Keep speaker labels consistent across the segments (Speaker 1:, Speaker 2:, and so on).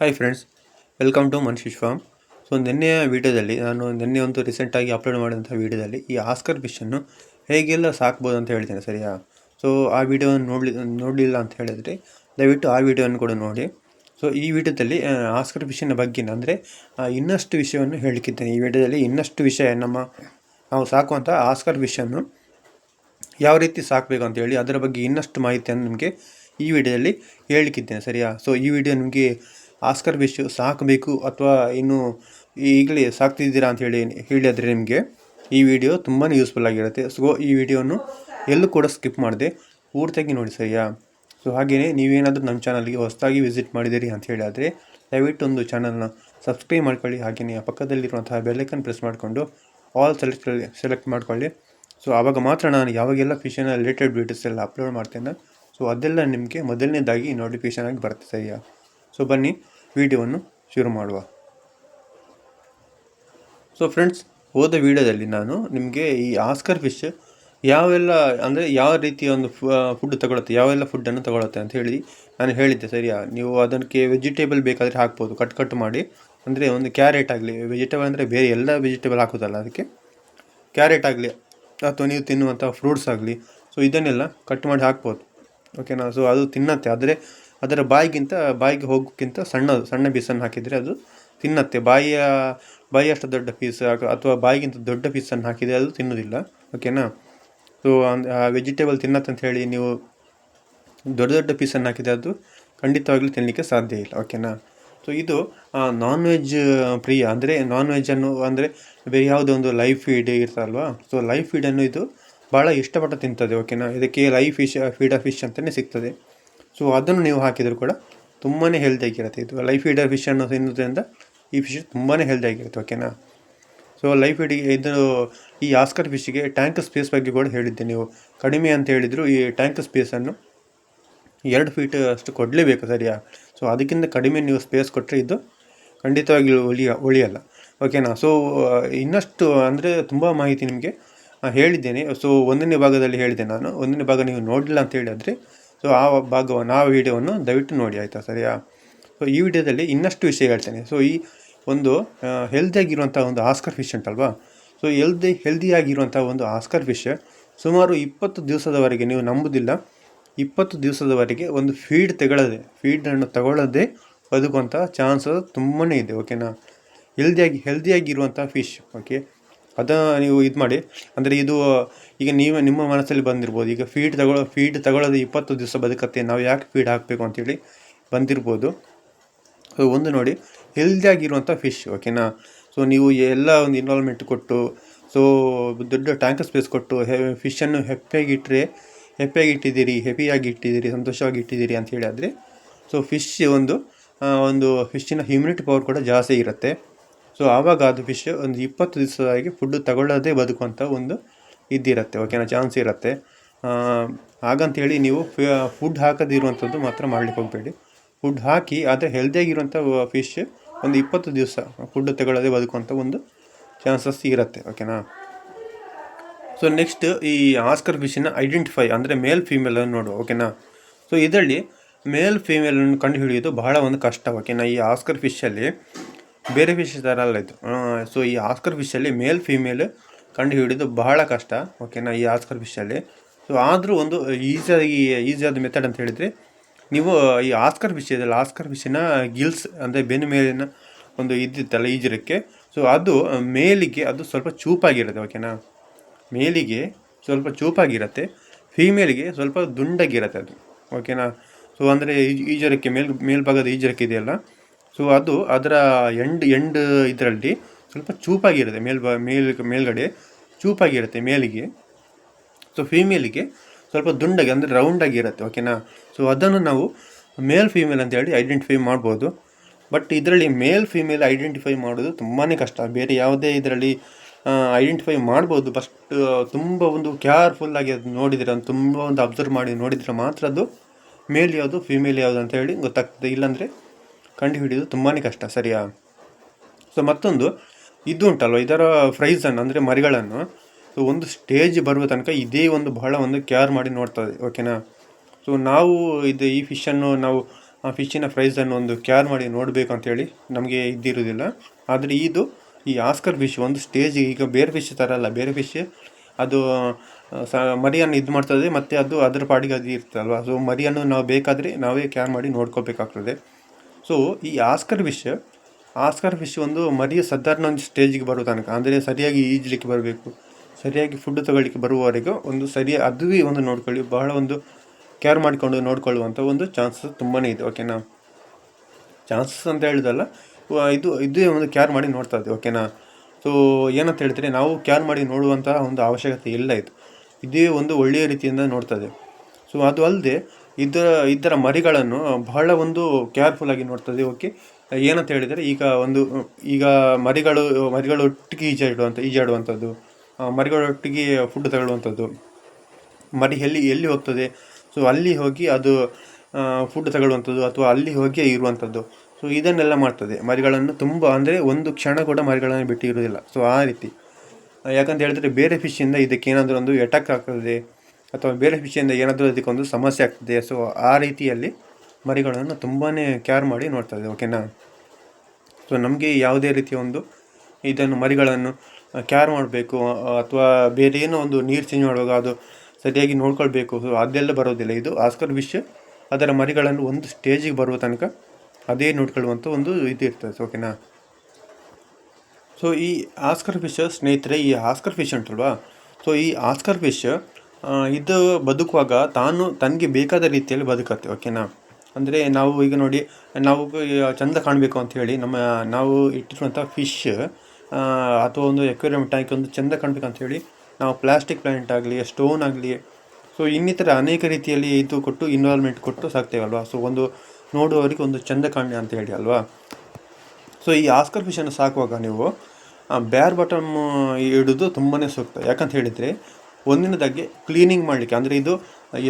Speaker 1: Hi friends welcome to ಮನ್ಶಿಶ್ farm so ನಿನ್ನೆಯ ವೀಡಿಯೋದಲ್ಲಿ ನಾನು ನಿನ್ನೆ ಒಂದು ರೀಸೆಂಟಾಗಿ ಅಪ್ಲೋಡ್ ಮಾಡಿದಂಥ ವೀಡಿಯೋದಲ್ಲಿ ಈ ಆಸ್ಕರ್ ಫಿಶನ್ನು ಹೇಗೆಲ್ಲ ಸಾಕ್ಬೋದು ಅಂತ ಹೇಳ್ತೇನೆ, ಸರಿಯಾ? ಸೊ ಆ ವೀಡಿಯೋವನ್ನು ನೋಡಲಿ, ನೋಡಲಿಲ್ಲ ಅಂತ ಹೇಳಿದರೆ ದಯವಿಟ್ಟು ಆ ವಿಡಿಯೋವನ್ನು ಕೂಡ ನೋಡಿ. ಸೊ ಈ ವಿಡಿಯೋದಲ್ಲಿ ಆಸ್ಕರ್ ಫಿಶಿನ ಬಗ್ಗೆ ಅಂದರೆ ಇನ್ನಷ್ಟು ವಿಷಯವನ್ನು ಹೇಳಿಕಿದ್ದೇನೆ ಈ ವಿಡಿಯೋದಲ್ಲಿ ಇನ್ನಷ್ಟು ವಿಷಯ ನಮ್ಮ, ನಾವು ಸಾಕುವಂಥ ಆಸ್ಕರ್ ಫಿಶನ್ನು ಯಾವ ರೀತಿ ಸಾಕಬೇಕು ಅಂತ ಹೇಳಿ, ಅದರ ಬಗ್ಗೆ ಇನ್ನಷ್ಟು ಮಾಹಿತಿಯನ್ನು ನಿಮಗೆ ಈ ವಿಡಿಯೋದಲ್ಲಿ ಹೇಳಿಕ್ಕಿದ್ದೇನೆ ಸರಿಯಾ? ಸೊ ಈ ವಿಡಿಯೋ ನಿಮಗೆ ಆಸ್ಕರ್ ವಿಶ್ ಸಾಕಬೇಕು ಅಥವಾ ಇನ್ನು ಈಗಲೇ ಸಾಕ್ತಿದ್ದೀರಾ ಅಂತ ಹೇಳಿ ಹೇಳಿದರೆ ನಿಮಗೆ ಈ ವಿಡಿಯೋ ತುಂಬಾ ಯೂಸ್ಫುಲ್ ಆಗಿರುತ್ತೆ. ಸೊ ಈ ವಿಡಿಯೋನು ಎಲ್ಲೂ ಕೂಡ ಸ್ಕಿಪ್ ಮಾಡಿದೆ ಪೂರ್ತಿಯಾಗಿ ನೋಡಿ ಸರಿಯಾ? ಸೊ ಹಾಗೆಯೇ ನೀವೇನಾದರೂ ನಮ್ಮ ಚಾನಲ್ಗೆ ಹೊಸದಾಗಿ ವಿಸಿಟ್ ಮಾಡಿದ್ದೀರಿ ಅಂತ ಹೇಳಿದರೆ ದಯವಿಟ್ಟು ಒಂದು ಚಾನಲ್ನ ಸಬ್ಸ್ಕ್ರೈಬ್ ಮಾಡ್ಕೊಳ್ಳಿ. ಹಾಗೆಯೇ ಪಕ್ಕದಲ್ಲಿರುವಂತಹ ಬೆಲ್ಲೈಕನ್ ಪ್ರೆಸ್ ಮಾಡಿಕೊಂಡು ಆಲ್ ಸೆಲೆಕ್ಟ್ ಸೆಲೆಕ್ಟ್ ಮಾಡ್ಕೊಳ್ಳಿ. ಸೊ ಆವಾಗ ಮಾತ್ರ ನಾನು ಯಾವಾಗೆಲ್ಲ ಫಿಶನ ರಿಲೇಟೆಡ್ ವೀಡಿಯೋಸ್ ಎಲ್ಲ ಅಪ್ಲೋಡ್ ಮಾಡ್ತೇನೆ ಸೊ ಅದೆಲ್ಲ ನಿಮಗೆ ಮೊದಲನೇದಾಗಿ ನೋಟಿಫಿಕೇಶನ್ ಆಗಿ ಬರ್ತದೆ ಸರಿಯಾ? ಸೊ ಬನ್ನಿ, ವಿಡಿಯೋವನ್ನು ಶುರು ಮಾಡುವ. ಸೊ ಫ್ರೆಂಡ್ಸ್ ಹೋದ ವಿಡಿಯೋದಲ್ಲಿ ನಾನು ನಿಮಗೆ ಈ ಆಸ್ಕರ್ ಫಿಶ್ ಯಾವೆಲ್ಲ, ಅಂದರೆ ಯಾವ ರೀತಿಯ ಒಂದು ಫುಡ್ ತಗೊಳುತ್ತೆ, ಯಾವೆಲ್ಲ ಫುಡ್ಡನ್ನು ತಗೊಳುತ್ತೆ ಅಂತ ಹೇಳಿ ನಾನು ಹೇಳಿದ್ದೆ, ಸರಿಯಾ? ನೀವು ಅದಕ್ಕೆ ವೆಜಿಟೇಬಲ್ ಬೇಕಾದರೆ ಹಾಕ್ಬೋದು ಕಟ್ ಕಟ್ ಮಾಡಿ. ಅಂದರೆ ಒಂದು ಕ್ಯಾರೆಟ್ ಆಗಲಿ ವೆಜಿಟೇಬಲ್ ಅಂದರೆ ಬೇರೆ ಎಲ್ಲ ವೆಜಿಟೇಬಲ್ ಹಾಕೋದಲ್ಲ ಅದಕ್ಕೆ. ಕ್ಯಾರೆಟ್ ಆಗಲಿ, ಅಥವಾ ನೀವು ತಿನ್ನುವಂಥ ಫ್ರೂಟ್ಸ್ ಆಗಲಿ ಸೊ ಇದನ್ನೆಲ್ಲ ಕಟ್ ಮಾಡಿ ಹಾಕ್ಬೋದು. ಓಕೆನಾ ಸೊ ಅದು ತಿನ್ನತ್ತೆ, ಆದರೆ ಅದರ ಬಾಯಿಗಿಂತ, ಬಾಯಿಗೆ ಹೋಗೋಕ್ಕಿಂತ ಸಣ್ಣ ಸಣ್ಣ ಪೀಸನ್ನು ಹಾಕಿದರೆ ಅದು ತಿನ್ನತ್ತೆ. ಬಾಯಿಯ, ಬಾಯಿ ಅಷ್ಟು ದೊಡ್ಡ ಪೀಸ್, ಅಥವಾ ಬಾಯಿಗಿಂತ ದೊಡ್ಡ ಪೀಸನ್ನು ಹಾಕಿದರೆ ಅದು ತಿನ್ನೋದಿಲ್ಲ ಓಕೆನಾ ಸೊ ವೆಜಿಟೇಬಲ್ ತಿನ್ನತ್ತೆ ಅಂತ ಹೇಳಿ ನೀವು ದೊಡ್ಡ ದೊಡ್ಡ ಪೀಸನ್ನು ಹಾಕಿದರೆ ಅದು ಖಂಡಿತವಾಗ್ಲೂ ತಿನ್ನಲಿಕ್ಕೆ ಸಾಧ್ಯ ಇಲ್ಲ. ಓಕೆನಾ ಸೊ ಇದು ನಾನ್ ವೆಜ್ ಪ್ರಿಯ, ಅಂದರೆ ನಾನ್ ವೆಜ್ಜನ್ನು ಅಂದರೆ ಬೇರೆ ಯಾವುದೋ ಒಂದು ಲೈಫ್ ಫೀಡ್ ಇರ್ತಲ್ವಾ ಸೊ ಲೈಫ್ ಫೀಡನ್ನು ಇದು ಭಾಳ ಇಷ್ಟಪಟ್ಟು ತಿಂತದೆ. ಓಕೆನಾ ಇದಕ್ಕೆ ಲೈವ್ ಫಿಶ್ ಫೀಡರ್ ಫಿಶ್ ಅಂತಲೇ ಸಿಗ್ತದೆ. ಸೊ ಅದನ್ನು ನೀವು ಹಾಕಿದರೂ ಕೂಡ ತುಂಬಾ ಹೆಲ್ದಿಯಾಗಿರುತ್ತೆ ಇದು ಲೈಫ್ ಫೀಡರ್ ಅನ್ನೋ ತಿನ್ನೋದ್ರಿಂದ ಈ ಫಿಶ್ ತುಂಬಾ ಹೆಲ್ದಿಯಾಗಿರುತ್ತೆ ಓಕೆನಾ ಸೊ ಲೈಫ್ ಫೀಡಿಗೆ ಇದು ಈ ಆಸ್ಕರ್ ಫಿಶ್ಗೆ ಟ್ಯಾಂಕ್ ಸ್ಪೇಸ್ ಬಗ್ಗೆ ಕೂಡ ಹೇಳಿದ್ದೆ ನೀವು. ಕಡಿಮೆ ಅಂತ ಹೇಳಿದ್ರು ಈ ಟ್ಯಾಂಕ್ ಸ್ಪೇಸನ್ನು ಎರಡು ಫೀಟ್ ಅಷ್ಟು ಕೊಡಲೇಬೇಕು ಸರಿಯಾ? ಸೊ ಅದಕ್ಕಿಂತ ಕಡಿಮೆ ನೀವು ಸ್ಪೇಸ್ ಕೊಟ್ಟರೆ ಇದು ಖಂಡಿತವಾಗಿ ಉಳಿಯ ಉಳಿಯಲ್ಲ ಓಕೆನಾ ಸೊ ಇನ್ನಷ್ಟು ಅಂದರೆ ತುಂಬ ಮಾಹಿತಿ ನಿಮಗೆ ಹೇಳಿದ್ದೇನೆ. ಸೊ ಒಂದನೇ ಭಾಗದಲ್ಲಿ ಹೇಳಿದೆ ನಾನು. ಒಂದನೇ ಭಾಗ ನೀವು ನೋಡಲಿಲ್ಲ ಅಂತ ಹೇಳಿದ್ರೆ ಸೊ ಆ ಭಾಗವನ್ನು ಆ ವಿಡಿಯೋವನ್ನು ದಯವಿಟ್ಟು ನೋಡಿ, ಆಯಿತಾ, ಸರಿಯಾ? ಸೊ ಈ ವಿಡಿಯೋದಲ್ಲಿ ಇನ್ನಷ್ಟು ವಿಷಯ ಹೇಳ್ತೇನೆ. ಸೊ ಈ ಒಂದು ಹೆಲ್ದಿಯಾಗಿರುವಂಥ ಒಂದು ಆಸ್ಕರ್ ಫಿಶ್ ಉಂಟಲ್ವಾ? ಸೊ ಹೆಲ್ದಿ ಹೆಲ್ದಿಯಾಗಿರುವಂಥ ಒಂದು ಆಸ್ಕರ್ ಫಿಶ್ ಸುಮಾರು ಇಪ್ಪತ್ತು ದಿವಸದವರೆಗೆ, ನೀವು ನಂಬುದಿಲ್ಲ, ಇಪ್ಪತ್ತು ದಿವಸದವರೆಗೆ ಒಂದು ಫೀಡ್ ತಗೊಳ್ಳದೆ ಫೀಡನ್ನು ತಗೊಳ್ಳದೆ ಬದುಕುವಂಥ ಚಾನ್ಸಸ್ ತುಂಬಾ ಇದೆ ಓಕೆನಾ ಹೆಲ್ದಿಯಾಗಿ ಹೆಲ್ದಿಯಾಗಿರುವಂಥ ಫಿಶ್ ಓಕೆ ಅದನ್ನು ನೀವು ಇದು ಮಾಡಿ. ಅಂದರೆ ಇದು, ಈಗ ನೀವು ನಿಮ್ಮ ಮನಸ್ಸಲ್ಲಿ ಬಂದಿರ್ಬೋದು. ಈಗ ಫೀಡ್ ತಗೊಳ್ಳೋ ಫೀಡ್ ತಗೊಳ್ಳೋದು ಇಪ್ಪತ್ತು ದಿವಸ ಬದುಕತ್ತೆ. ನಾವು ಯಾಕೆ ಫೀಡ್ ಹಾಕಬೇಕು ಅಂತೇಳಿ ಬಂದಿರ್ಬೋದು. ಸೊ ಒಂದು ನೋಡಿ. ಹೆಲ್ದಿಯಾಗಿರುವಂಥ ಫಿಶ್ ಓಕೆನಾ ಸೊ ನೀವು ಎಲ್ಲ ಒಂದು ಇನ್ವಾಲ್ವ್ಮೆಂಟ್ ಕೊಟ್ಟು ಸೊ ದೊಡ್ಡ ಟ್ಯಾಂಕ್ ಸ್ಪೇಸ್ ಕೊಟ್ಟು, ಹೆ ಫಿಶನ್ನು ಹೆಪ್ಪಿಯಾಗಿಟ್ಟರೆ ಹೆಪ್ಪಿಯಾಗಿ ಇಟ್ಟಿದ್ದೀರಿ ಇಟ್ಟಿದ್ದೀರಿ ಸಂತೋಷವಾಗಿ ಇಟ್ಟಿದ್ದೀರಿ ಅಂತ ಹೇಳಿ ಆದರೆ ಸೊ ಫಿಶ್ ಒಂದು ಒಂದು ಫಿಶ್ಶಿನ ಹ್ಯೂಮಿನಿಟಿ ಪವರ್ ಕೂಡ ಜಾಸ್ತಿ ಇರುತ್ತೆ. ಸೊ ಆವಾಗ ಅದು ಫಿಶ್ ಒಂದು ಇಪ್ಪತ್ತು ದಿವಸದಾಗಿ ಫುಡ್ ತಗೊಳ್ಳೋದೇ ಬದುಕುವಂಥ ಒಂದು ಇದ್ದಿರುತ್ತೆ ಓಕೆನಾ ಚಾನ್ಸ್ ಇರುತ್ತೆ. ಹಾಗಂತೇಳಿ ನೀವು ಫುಡ್ ಹಾಕದಿರುವಂಥದ್ದು ಮಾತ್ರ ಮಾಡ್ಲಿಕ್ಕೆ ಹೋಗಬೇಡಿ. ಫುಡ್ ಹಾಕಿ, ಆದರೆ ಹೆಲ್ದಿಯಾಗಿರುವಂಥ ಫಿಶ್ ಒಂದು ಇಪ್ಪತ್ತು ದಿವಸ ಫುಡ್ ತಗೊಳ್ಳೋದೇ ಬದುಕುವಂಥ ಒಂದು ಚಾನ್ಸಸ್ ಇರುತ್ತೆ. ಓಕೆನಾ ಸೊ ನೆಕ್ಸ್ಟ್ ಈ ಆಸ್ಕರ್ ಫಿಶನ್ನ ಐಡೆಂಟಿಫೈ ಅಂದರೆ ಮೇಲ್ ಫೀಮೇಲನ್ನು ನೋಡು ಓಕೆನಾ ಸೊ ಇದರಲ್ಲಿ ಮೇಲ್ ಫೀಮೇಲನ್ನು ಕಂಡುಹಿಡಿಯೋದು ಬಹಳ ಒಂದು ಕಷ್ಟ. ಓಕೆನಾ ಈ ಆಸ್ಕರ್ ಫಿಶಲ್ಲಿ ಬೇರೆ ಫಿಶ್ ಥರ ಅಲ್ಲ ಇದು ಸೊ ಈ ಆಸ್ಕರ್ ಫಿಶಲ್ಲಿ ಮೇಲ್ ಫೀಮೇಲ್ ಕಂಡುಹಿಡಿಯೋದು ಬಹಳ ಕಷ್ಟ. ಓಕೆನಾ ಈ ಆಸ್ಕರ್ ಫಿಶಲ್ಲಿ ಸೊ ಆದರೂ ಒಂದು ಈಸಿಯಾಗಿ ಈಸಿಯಾದ ಮೆಥಡ್ ಅಂತ ಹೇಳಿದರೆ, ನೀವು ಈ ಆಸ್ಕರ್ ಫಿಶ್ ಇದೆಯಲ್ಲ ಆಸ್ಕರ್ ಫಿಶಿನ ಗಿಲ್ಸ್ ಅಂದರೆ ಬೆನ್ನು ಮೇಲಿನ ಒಂದು ಇದ್ದಿತ್ತಲ್ಲ ಈಜಿರಕ್ಕೆ ಸೊ ಅದು ಮೇಲಿಗೆ ಅದು ಸ್ವಲ್ಪ ಚೂಪಾಗಿರುತ್ತೆ ಓಕೆನಾ ಮೇಲಿಗೆ ಸ್ವಲ್ಪ ಚೂಪಾಗಿರುತ್ತೆ ಫೀಮೇಲ್ಗೆ ಸ್ವಲ್ಪ ದುಂಡಾಗಿರುತ್ತೆ ಅದು ಓಕೆನಾ ಸೊ ಅಂದರೆ ಈಜರಕ್ಕೆ ಮೇಲ್, ಮೇಲ್ಭಾಗದ ಈಜರಕ್ಕೆ ಇದೆಯಲ್ಲ ಸೊ ಅದು ಅದರ ಎಂಡ್ ಎಂಡ್ ಇದರಲ್ಲಿ ಸ್ವಲ್ಪ ಚೂಪಾಗಿರುತ್ತೆ, ಮೇಲ್ ಮೇಲ್, ಮೇಲ್ಗಡೆ ಚೂಪಾಗಿರುತ್ತೆ ಮೇಲಿಗೆ. ಸೊ ಫೀಮೇಲಿಗೆ ಸ್ವಲ್ಪ ದುಂಡಾಗಿ ಅಂದರೆ ರೌಂಡಾಗಿರುತ್ತೆ ಓಕೆನಾ ಸೊ ಅದನ್ನು ನಾವು ಮೇಲ್ ಫೀಮೇಲ್ ಅಂತ ಹೇಳಿ ಐಡೆಂಟಿಫೈ ಮಾಡ್ಬೋದು. ಬಟ್ ಇದರಲ್ಲಿ ಮೇಲ್ ಫೀಮೇಲ್ ಐಡೆಂಟಿಫೈ ಮಾಡೋದು ತುಂಬಾ ಕಷ್ಟ. ಬೇರೆ ಯಾವುದೇ ಇದರಲ್ಲಿ ಐಡೆಂಟಿಫೈ ಮಾಡ್ಬೋದು. ಫಸ್ಟ್ ತುಂಬ ಒಂದು ಕೇರ್ಫುಲ್ಲಾಗಿ ಅದು ನೋಡಿದರೆ ಅದು ತುಂಬ ಒಂದು ಅಬ್ಸರ್ವ್ ಮಾಡಿ ನೋಡಿದರೆ ಮಾತ್ರ ಅದು ಮೇಲ್ ಯಾವುದು ಫೀಮೇಲ್ ಯಾವುದು ಅಂತ ಹೇಳಿ ಗೊತ್ತಾಗ್ತದೆ. ಇಲ್ಲಾಂದರೆ ಕಂಡುಹಿಡಿಯೋದು ತುಂಬಾ ಕಷ್ಟ, ಸರಿಯಾ? ಸೊ ಮತ್ತೊಂದು, ಇದು ಉಂಟಲ್ವ? ಇದರ ಫ್ರೈಸನ್ನು ಅಂದರೆ ಮರಿಗಳನ್ನು ಸೊ ಒಂದು ಸ್ಟೇಜ್ ಬರುವ ತನಕ ಇದೇ ಒಂದು ಬಹಳ ಒಂದು ಕೇರ್ ಮಾಡಿ ನೋಡ್ತದೆ ಓಕೆನಾ ಸೊ ನಾವು ಇದು ಈ ಫಿಶನ್ನು ನಾವು ಆ ಫಿಶ್ಶಿನ ಪ್ರೈಸನ್ನು ಒಂದು ಕ್ಯಾರ್ ಮಾಡಿ ನೋಡಬೇಕು ಅಂತೇಳಿ ನಮಗೆ ಇದ್ದಿರೋದಿಲ್ಲ ಆದರೆ ಇದು ಈ ಆಸ್ಕರ್ ಫಿಶ್ ಒಂದು ಸ್ಟೇಜ್ ಈಗ ಬೇರೆ ಫಿಶ್ ಥರ ಅಲ್ಲ, ಬೇರೆ ಫಿಶ್ ಅದು ಸ, ಮರಿಯನ್ನು ಇದು ಮಾಡ್ತದೆ, ಮತ್ತು ಅದು ಅದರ ಪಾಡಿಗೆ ಅದು ಇರ್ತದಲ್ವ ಸೊ ಮರಿಯನ್ನು ನಾವು ಬೇಕಾದರೆ ನಾವೇ ಕ್ಯಾರ್ ಮಾಡಿ ನೋಡ್ಕೋಬೇಕಾಗ್ತದೆ. ಸೊ ಈ ಆಸ್ಕರ್ ವಿಷ್ ಆಸ್ಕರ್ ಫಿಶ್ ಒಂದು ಮರಿಯ ಸಾಧಾರಣ ಒಂದು ಸ್ಟೇಜಿಗೆ ಬರೋ ತನಕ, ಅಂದರೆ ಸರಿಯಾಗಿ ಈಜಲಿಕ್ಕೆ ಬರಬೇಕು, ಸರಿಯಾಗಿ ಫುಡ್ ತಗೊಳ್ಳಿಕ್ಕೆ ಬರುವವರೆಗೂ ಒಂದು ಸರಿ ಅದುವೇ ಒಂದು ನೋಡ್ಕೊಳ್ಳಿ, ಬಹಳ ಒಂದು ಕೇರ್ ಮಾಡಿಕೊಂಡು ನೋಡ್ಕೊಳ್ಳುವಂಥ ಒಂದು ಚಾನ್ಸಸ್ ತುಂಬಾ ಇದೆ ಓಕೆನಾ ಚಾನ್ಸಸ್ ಅಂತ ಹೇಳಿದಲ್ಲ ಇದು ಇದೇ ಒಂದು ಕೇರ್ ಮಾಡಿ ನೋಡ್ತಾ ಇದೆ ಓಕೆನಾ ಸೊ ಏನಂತ ಹೇಳ್ತಾರೆ ನಾವು ಕೇರ್ ಮಾಡಿ ನೋಡುವಂತಹ ಒಂದು ಅವಶ್ಯಕತೆ ಇಲ್ಲ ಇದು. ಇದೇ ಒಂದು ಒಳ್ಳೆಯ ರೀತಿಯಿಂದ ನೋಡ್ತದೆ ಸೊ ಅದು ಅಲ್ಲದೆ ಇದರ ಇದರ ಮರಿಗಳನ್ನು ಬಹಳ ಒಂದು ಕೇರ್ಫುಲ್ ಆಗಿ ನೋಡ್ತದೆ. ಓಕೆ, ಏನಂತ ಹೇಳಿದರೆ ಈಗ ಒಂದು, ಈಗ ಮರಿಗಳು ಮರಿಗಳು ಒಟ್ಟಿಗೆ ಈಜಾಡುವಂಥ ಈಜಾಡುವಂಥದ್ದು ಮರಿಗಳೊಟ್ಟಿಗೆ ಫುಡ್ ತಗೊಳ್ಳುವಂಥದ್ದು. ಮರಿ ಎಲ್ಲಿ ಎಲ್ಲಿ ಹೋಗ್ತದೆ? ಸೊ ಅಲ್ಲಿ ಹೋಗಿ ಅದು ಫುಡ್ ತಗೊಳ್ಳುವಂಥದ್ದು ಅಥವಾ ಅಲ್ಲಿ ಹೋಗಿ ಇರುವಂಥದ್ದು. ಸೊ ಇದನ್ನೆಲ್ಲ ಮಾಡ್ತದೆ. ಮರಿಗಳನ್ನು ತುಂಬ, ಅಂದರೆ ಒಂದು ಕ್ಷಣ ಕೂಡ ಮರಿಗಳನ್ನು ಬಿಟ್ಟು ಇರುವುದಿಲ್ಲ ಸೊ ಆ ರೀತಿ. ಯಾಕಂತ ಹೇಳಿದ್ರೆ ಬೇರೆ ಫಿಶ್ಶಿಂದ ಇದಕ್ಕೆ ಏನಾದರೂ ಒಂದು ಅಟ್ಯಾಕ್ ಆಗ್ತದೆ. ಅಥವಾ ಬೇರೆ ವಿಷಯದಿಂದ ಏನಾದರೂ ಅದಕ್ಕೊಂದು ಸಮಸ್ಯೆ ಆಗ್ತದೆ. ಸೊ ಆ ರೀತಿಯಲ್ಲಿ ಮರಿಗಳನ್ನು ತುಂಬಾ ಕೇರ್ ಮಾಡಿ ನೋಡ್ತದೆ ಓಕೆನಾ ಸೊ ನಮಗೆ ಯಾವುದೇ ರೀತಿಯ ಒಂದು ಇದನ್ನು, ಮರಿಗಳನ್ನು ಕ್ಯಾರ್ ಮಾಡಬೇಕು ಅಥವಾ ಬೇರೆ ಏನೋ ಒಂದು ನೀರು ಚೇಂಜ್ ಮಾಡುವಾಗ ಅದು ಸರಿಯಾಗಿ ನೋಡ್ಕೊಳ್ಬೇಕು ಸೊ ಅದೆಲ್ಲ ಬರೋದಿಲ್ಲ. ಇದು ಆಸ್ಕರ್ ಫಿಶ್ ಅದರ ಮರಿಗಳನ್ನು ಒಂದು ಸ್ಟೇಜಿಗೆ ಬರುವ ತನಕ ಅದೇ ನೋಡ್ಕೊಳ್ಳುವಂಥ ಒಂದು ಇದು ಇರ್ತದೆ ಓಕೆನಾ ಸೊ ಈ ಆಸ್ಕರ್ ಫಿಶ್ ಸ್ನೇಹಿತರೆ, ಈ ಆಸ್ಕರ್ ಫಿಶ್ ಉಂಟಲ್ವಾ ಸೊ ಈ ಆಸ್ಕರ್ ಫಿಶ್ ಇದು ಬದುಕುವಾಗ ತಾನು ತನಗೆ ಬೇಕಾದ ರೀತಿಯಲ್ಲಿ ಬದುಕತ್ತೆ ಓಕೆನಾ ಅಂದರೆ ನಾವು ಈಗ ನೋಡಿ, ನಾವು ಚಂದ ಕಾಣಬೇಕು ಅಂತ ಹೇಳಿ ನಮ್ಮ, ನಾವು ಇಟ್ಟಿರುವಂಥ ಫಿಶ್ ಅಥವಾ ಒಂದು ಎಕ್ವೇರಿಯಂ ಟ್ಯಾಂಕ್ ಒಂದು ಚಂದ ಕಾಣಬೇಕು ಹೇಳಿ ನಾವು ಪ್ಲಾಸ್ಟಿಕ್ ಪ್ಲಾಂಟ್ ಆಗಲಿ ಸ್ಟೋನ್ ಆಗಲಿ ಸೊ ಇನ್ನಿತರ ಅನೇಕ ರೀತಿಯಲ್ಲಿ ಇದು ಕೊಟ್ಟು ಇನ್ವಾಲ್ವ್ಮೆಂಟ್ ಕೊಟ್ಟು ಸಾಕ್ತೇವಲ್ವಾ? ಸೊ ಒಂದು ನೋಡುವವರಿಗೆ ಒಂದು ಚಂದ ಕಾಣಲಿ ಅಂತ ಹೇಳಿ ಅಲ್ವಾ? ಸೊ ಈ ಆಸ್ಕರ್ ಫಿಶನ್ನು ಸಾಕುವಾಗ ನೀವು ಬ್ಯಾರ್ ಬಾಟಮ್ ಇಡೋದು ತುಂಬಾ ಸೂಕ್ತ. ಯಾಕಂತ ಹೇಳಿದರೆ ಒಂದಿನದಾಗಿ ಕ್ಲೀನಿಂಗ್ ಮಾಡಲಿಕ್ಕೆ. ಅಂದರೆ ಇದು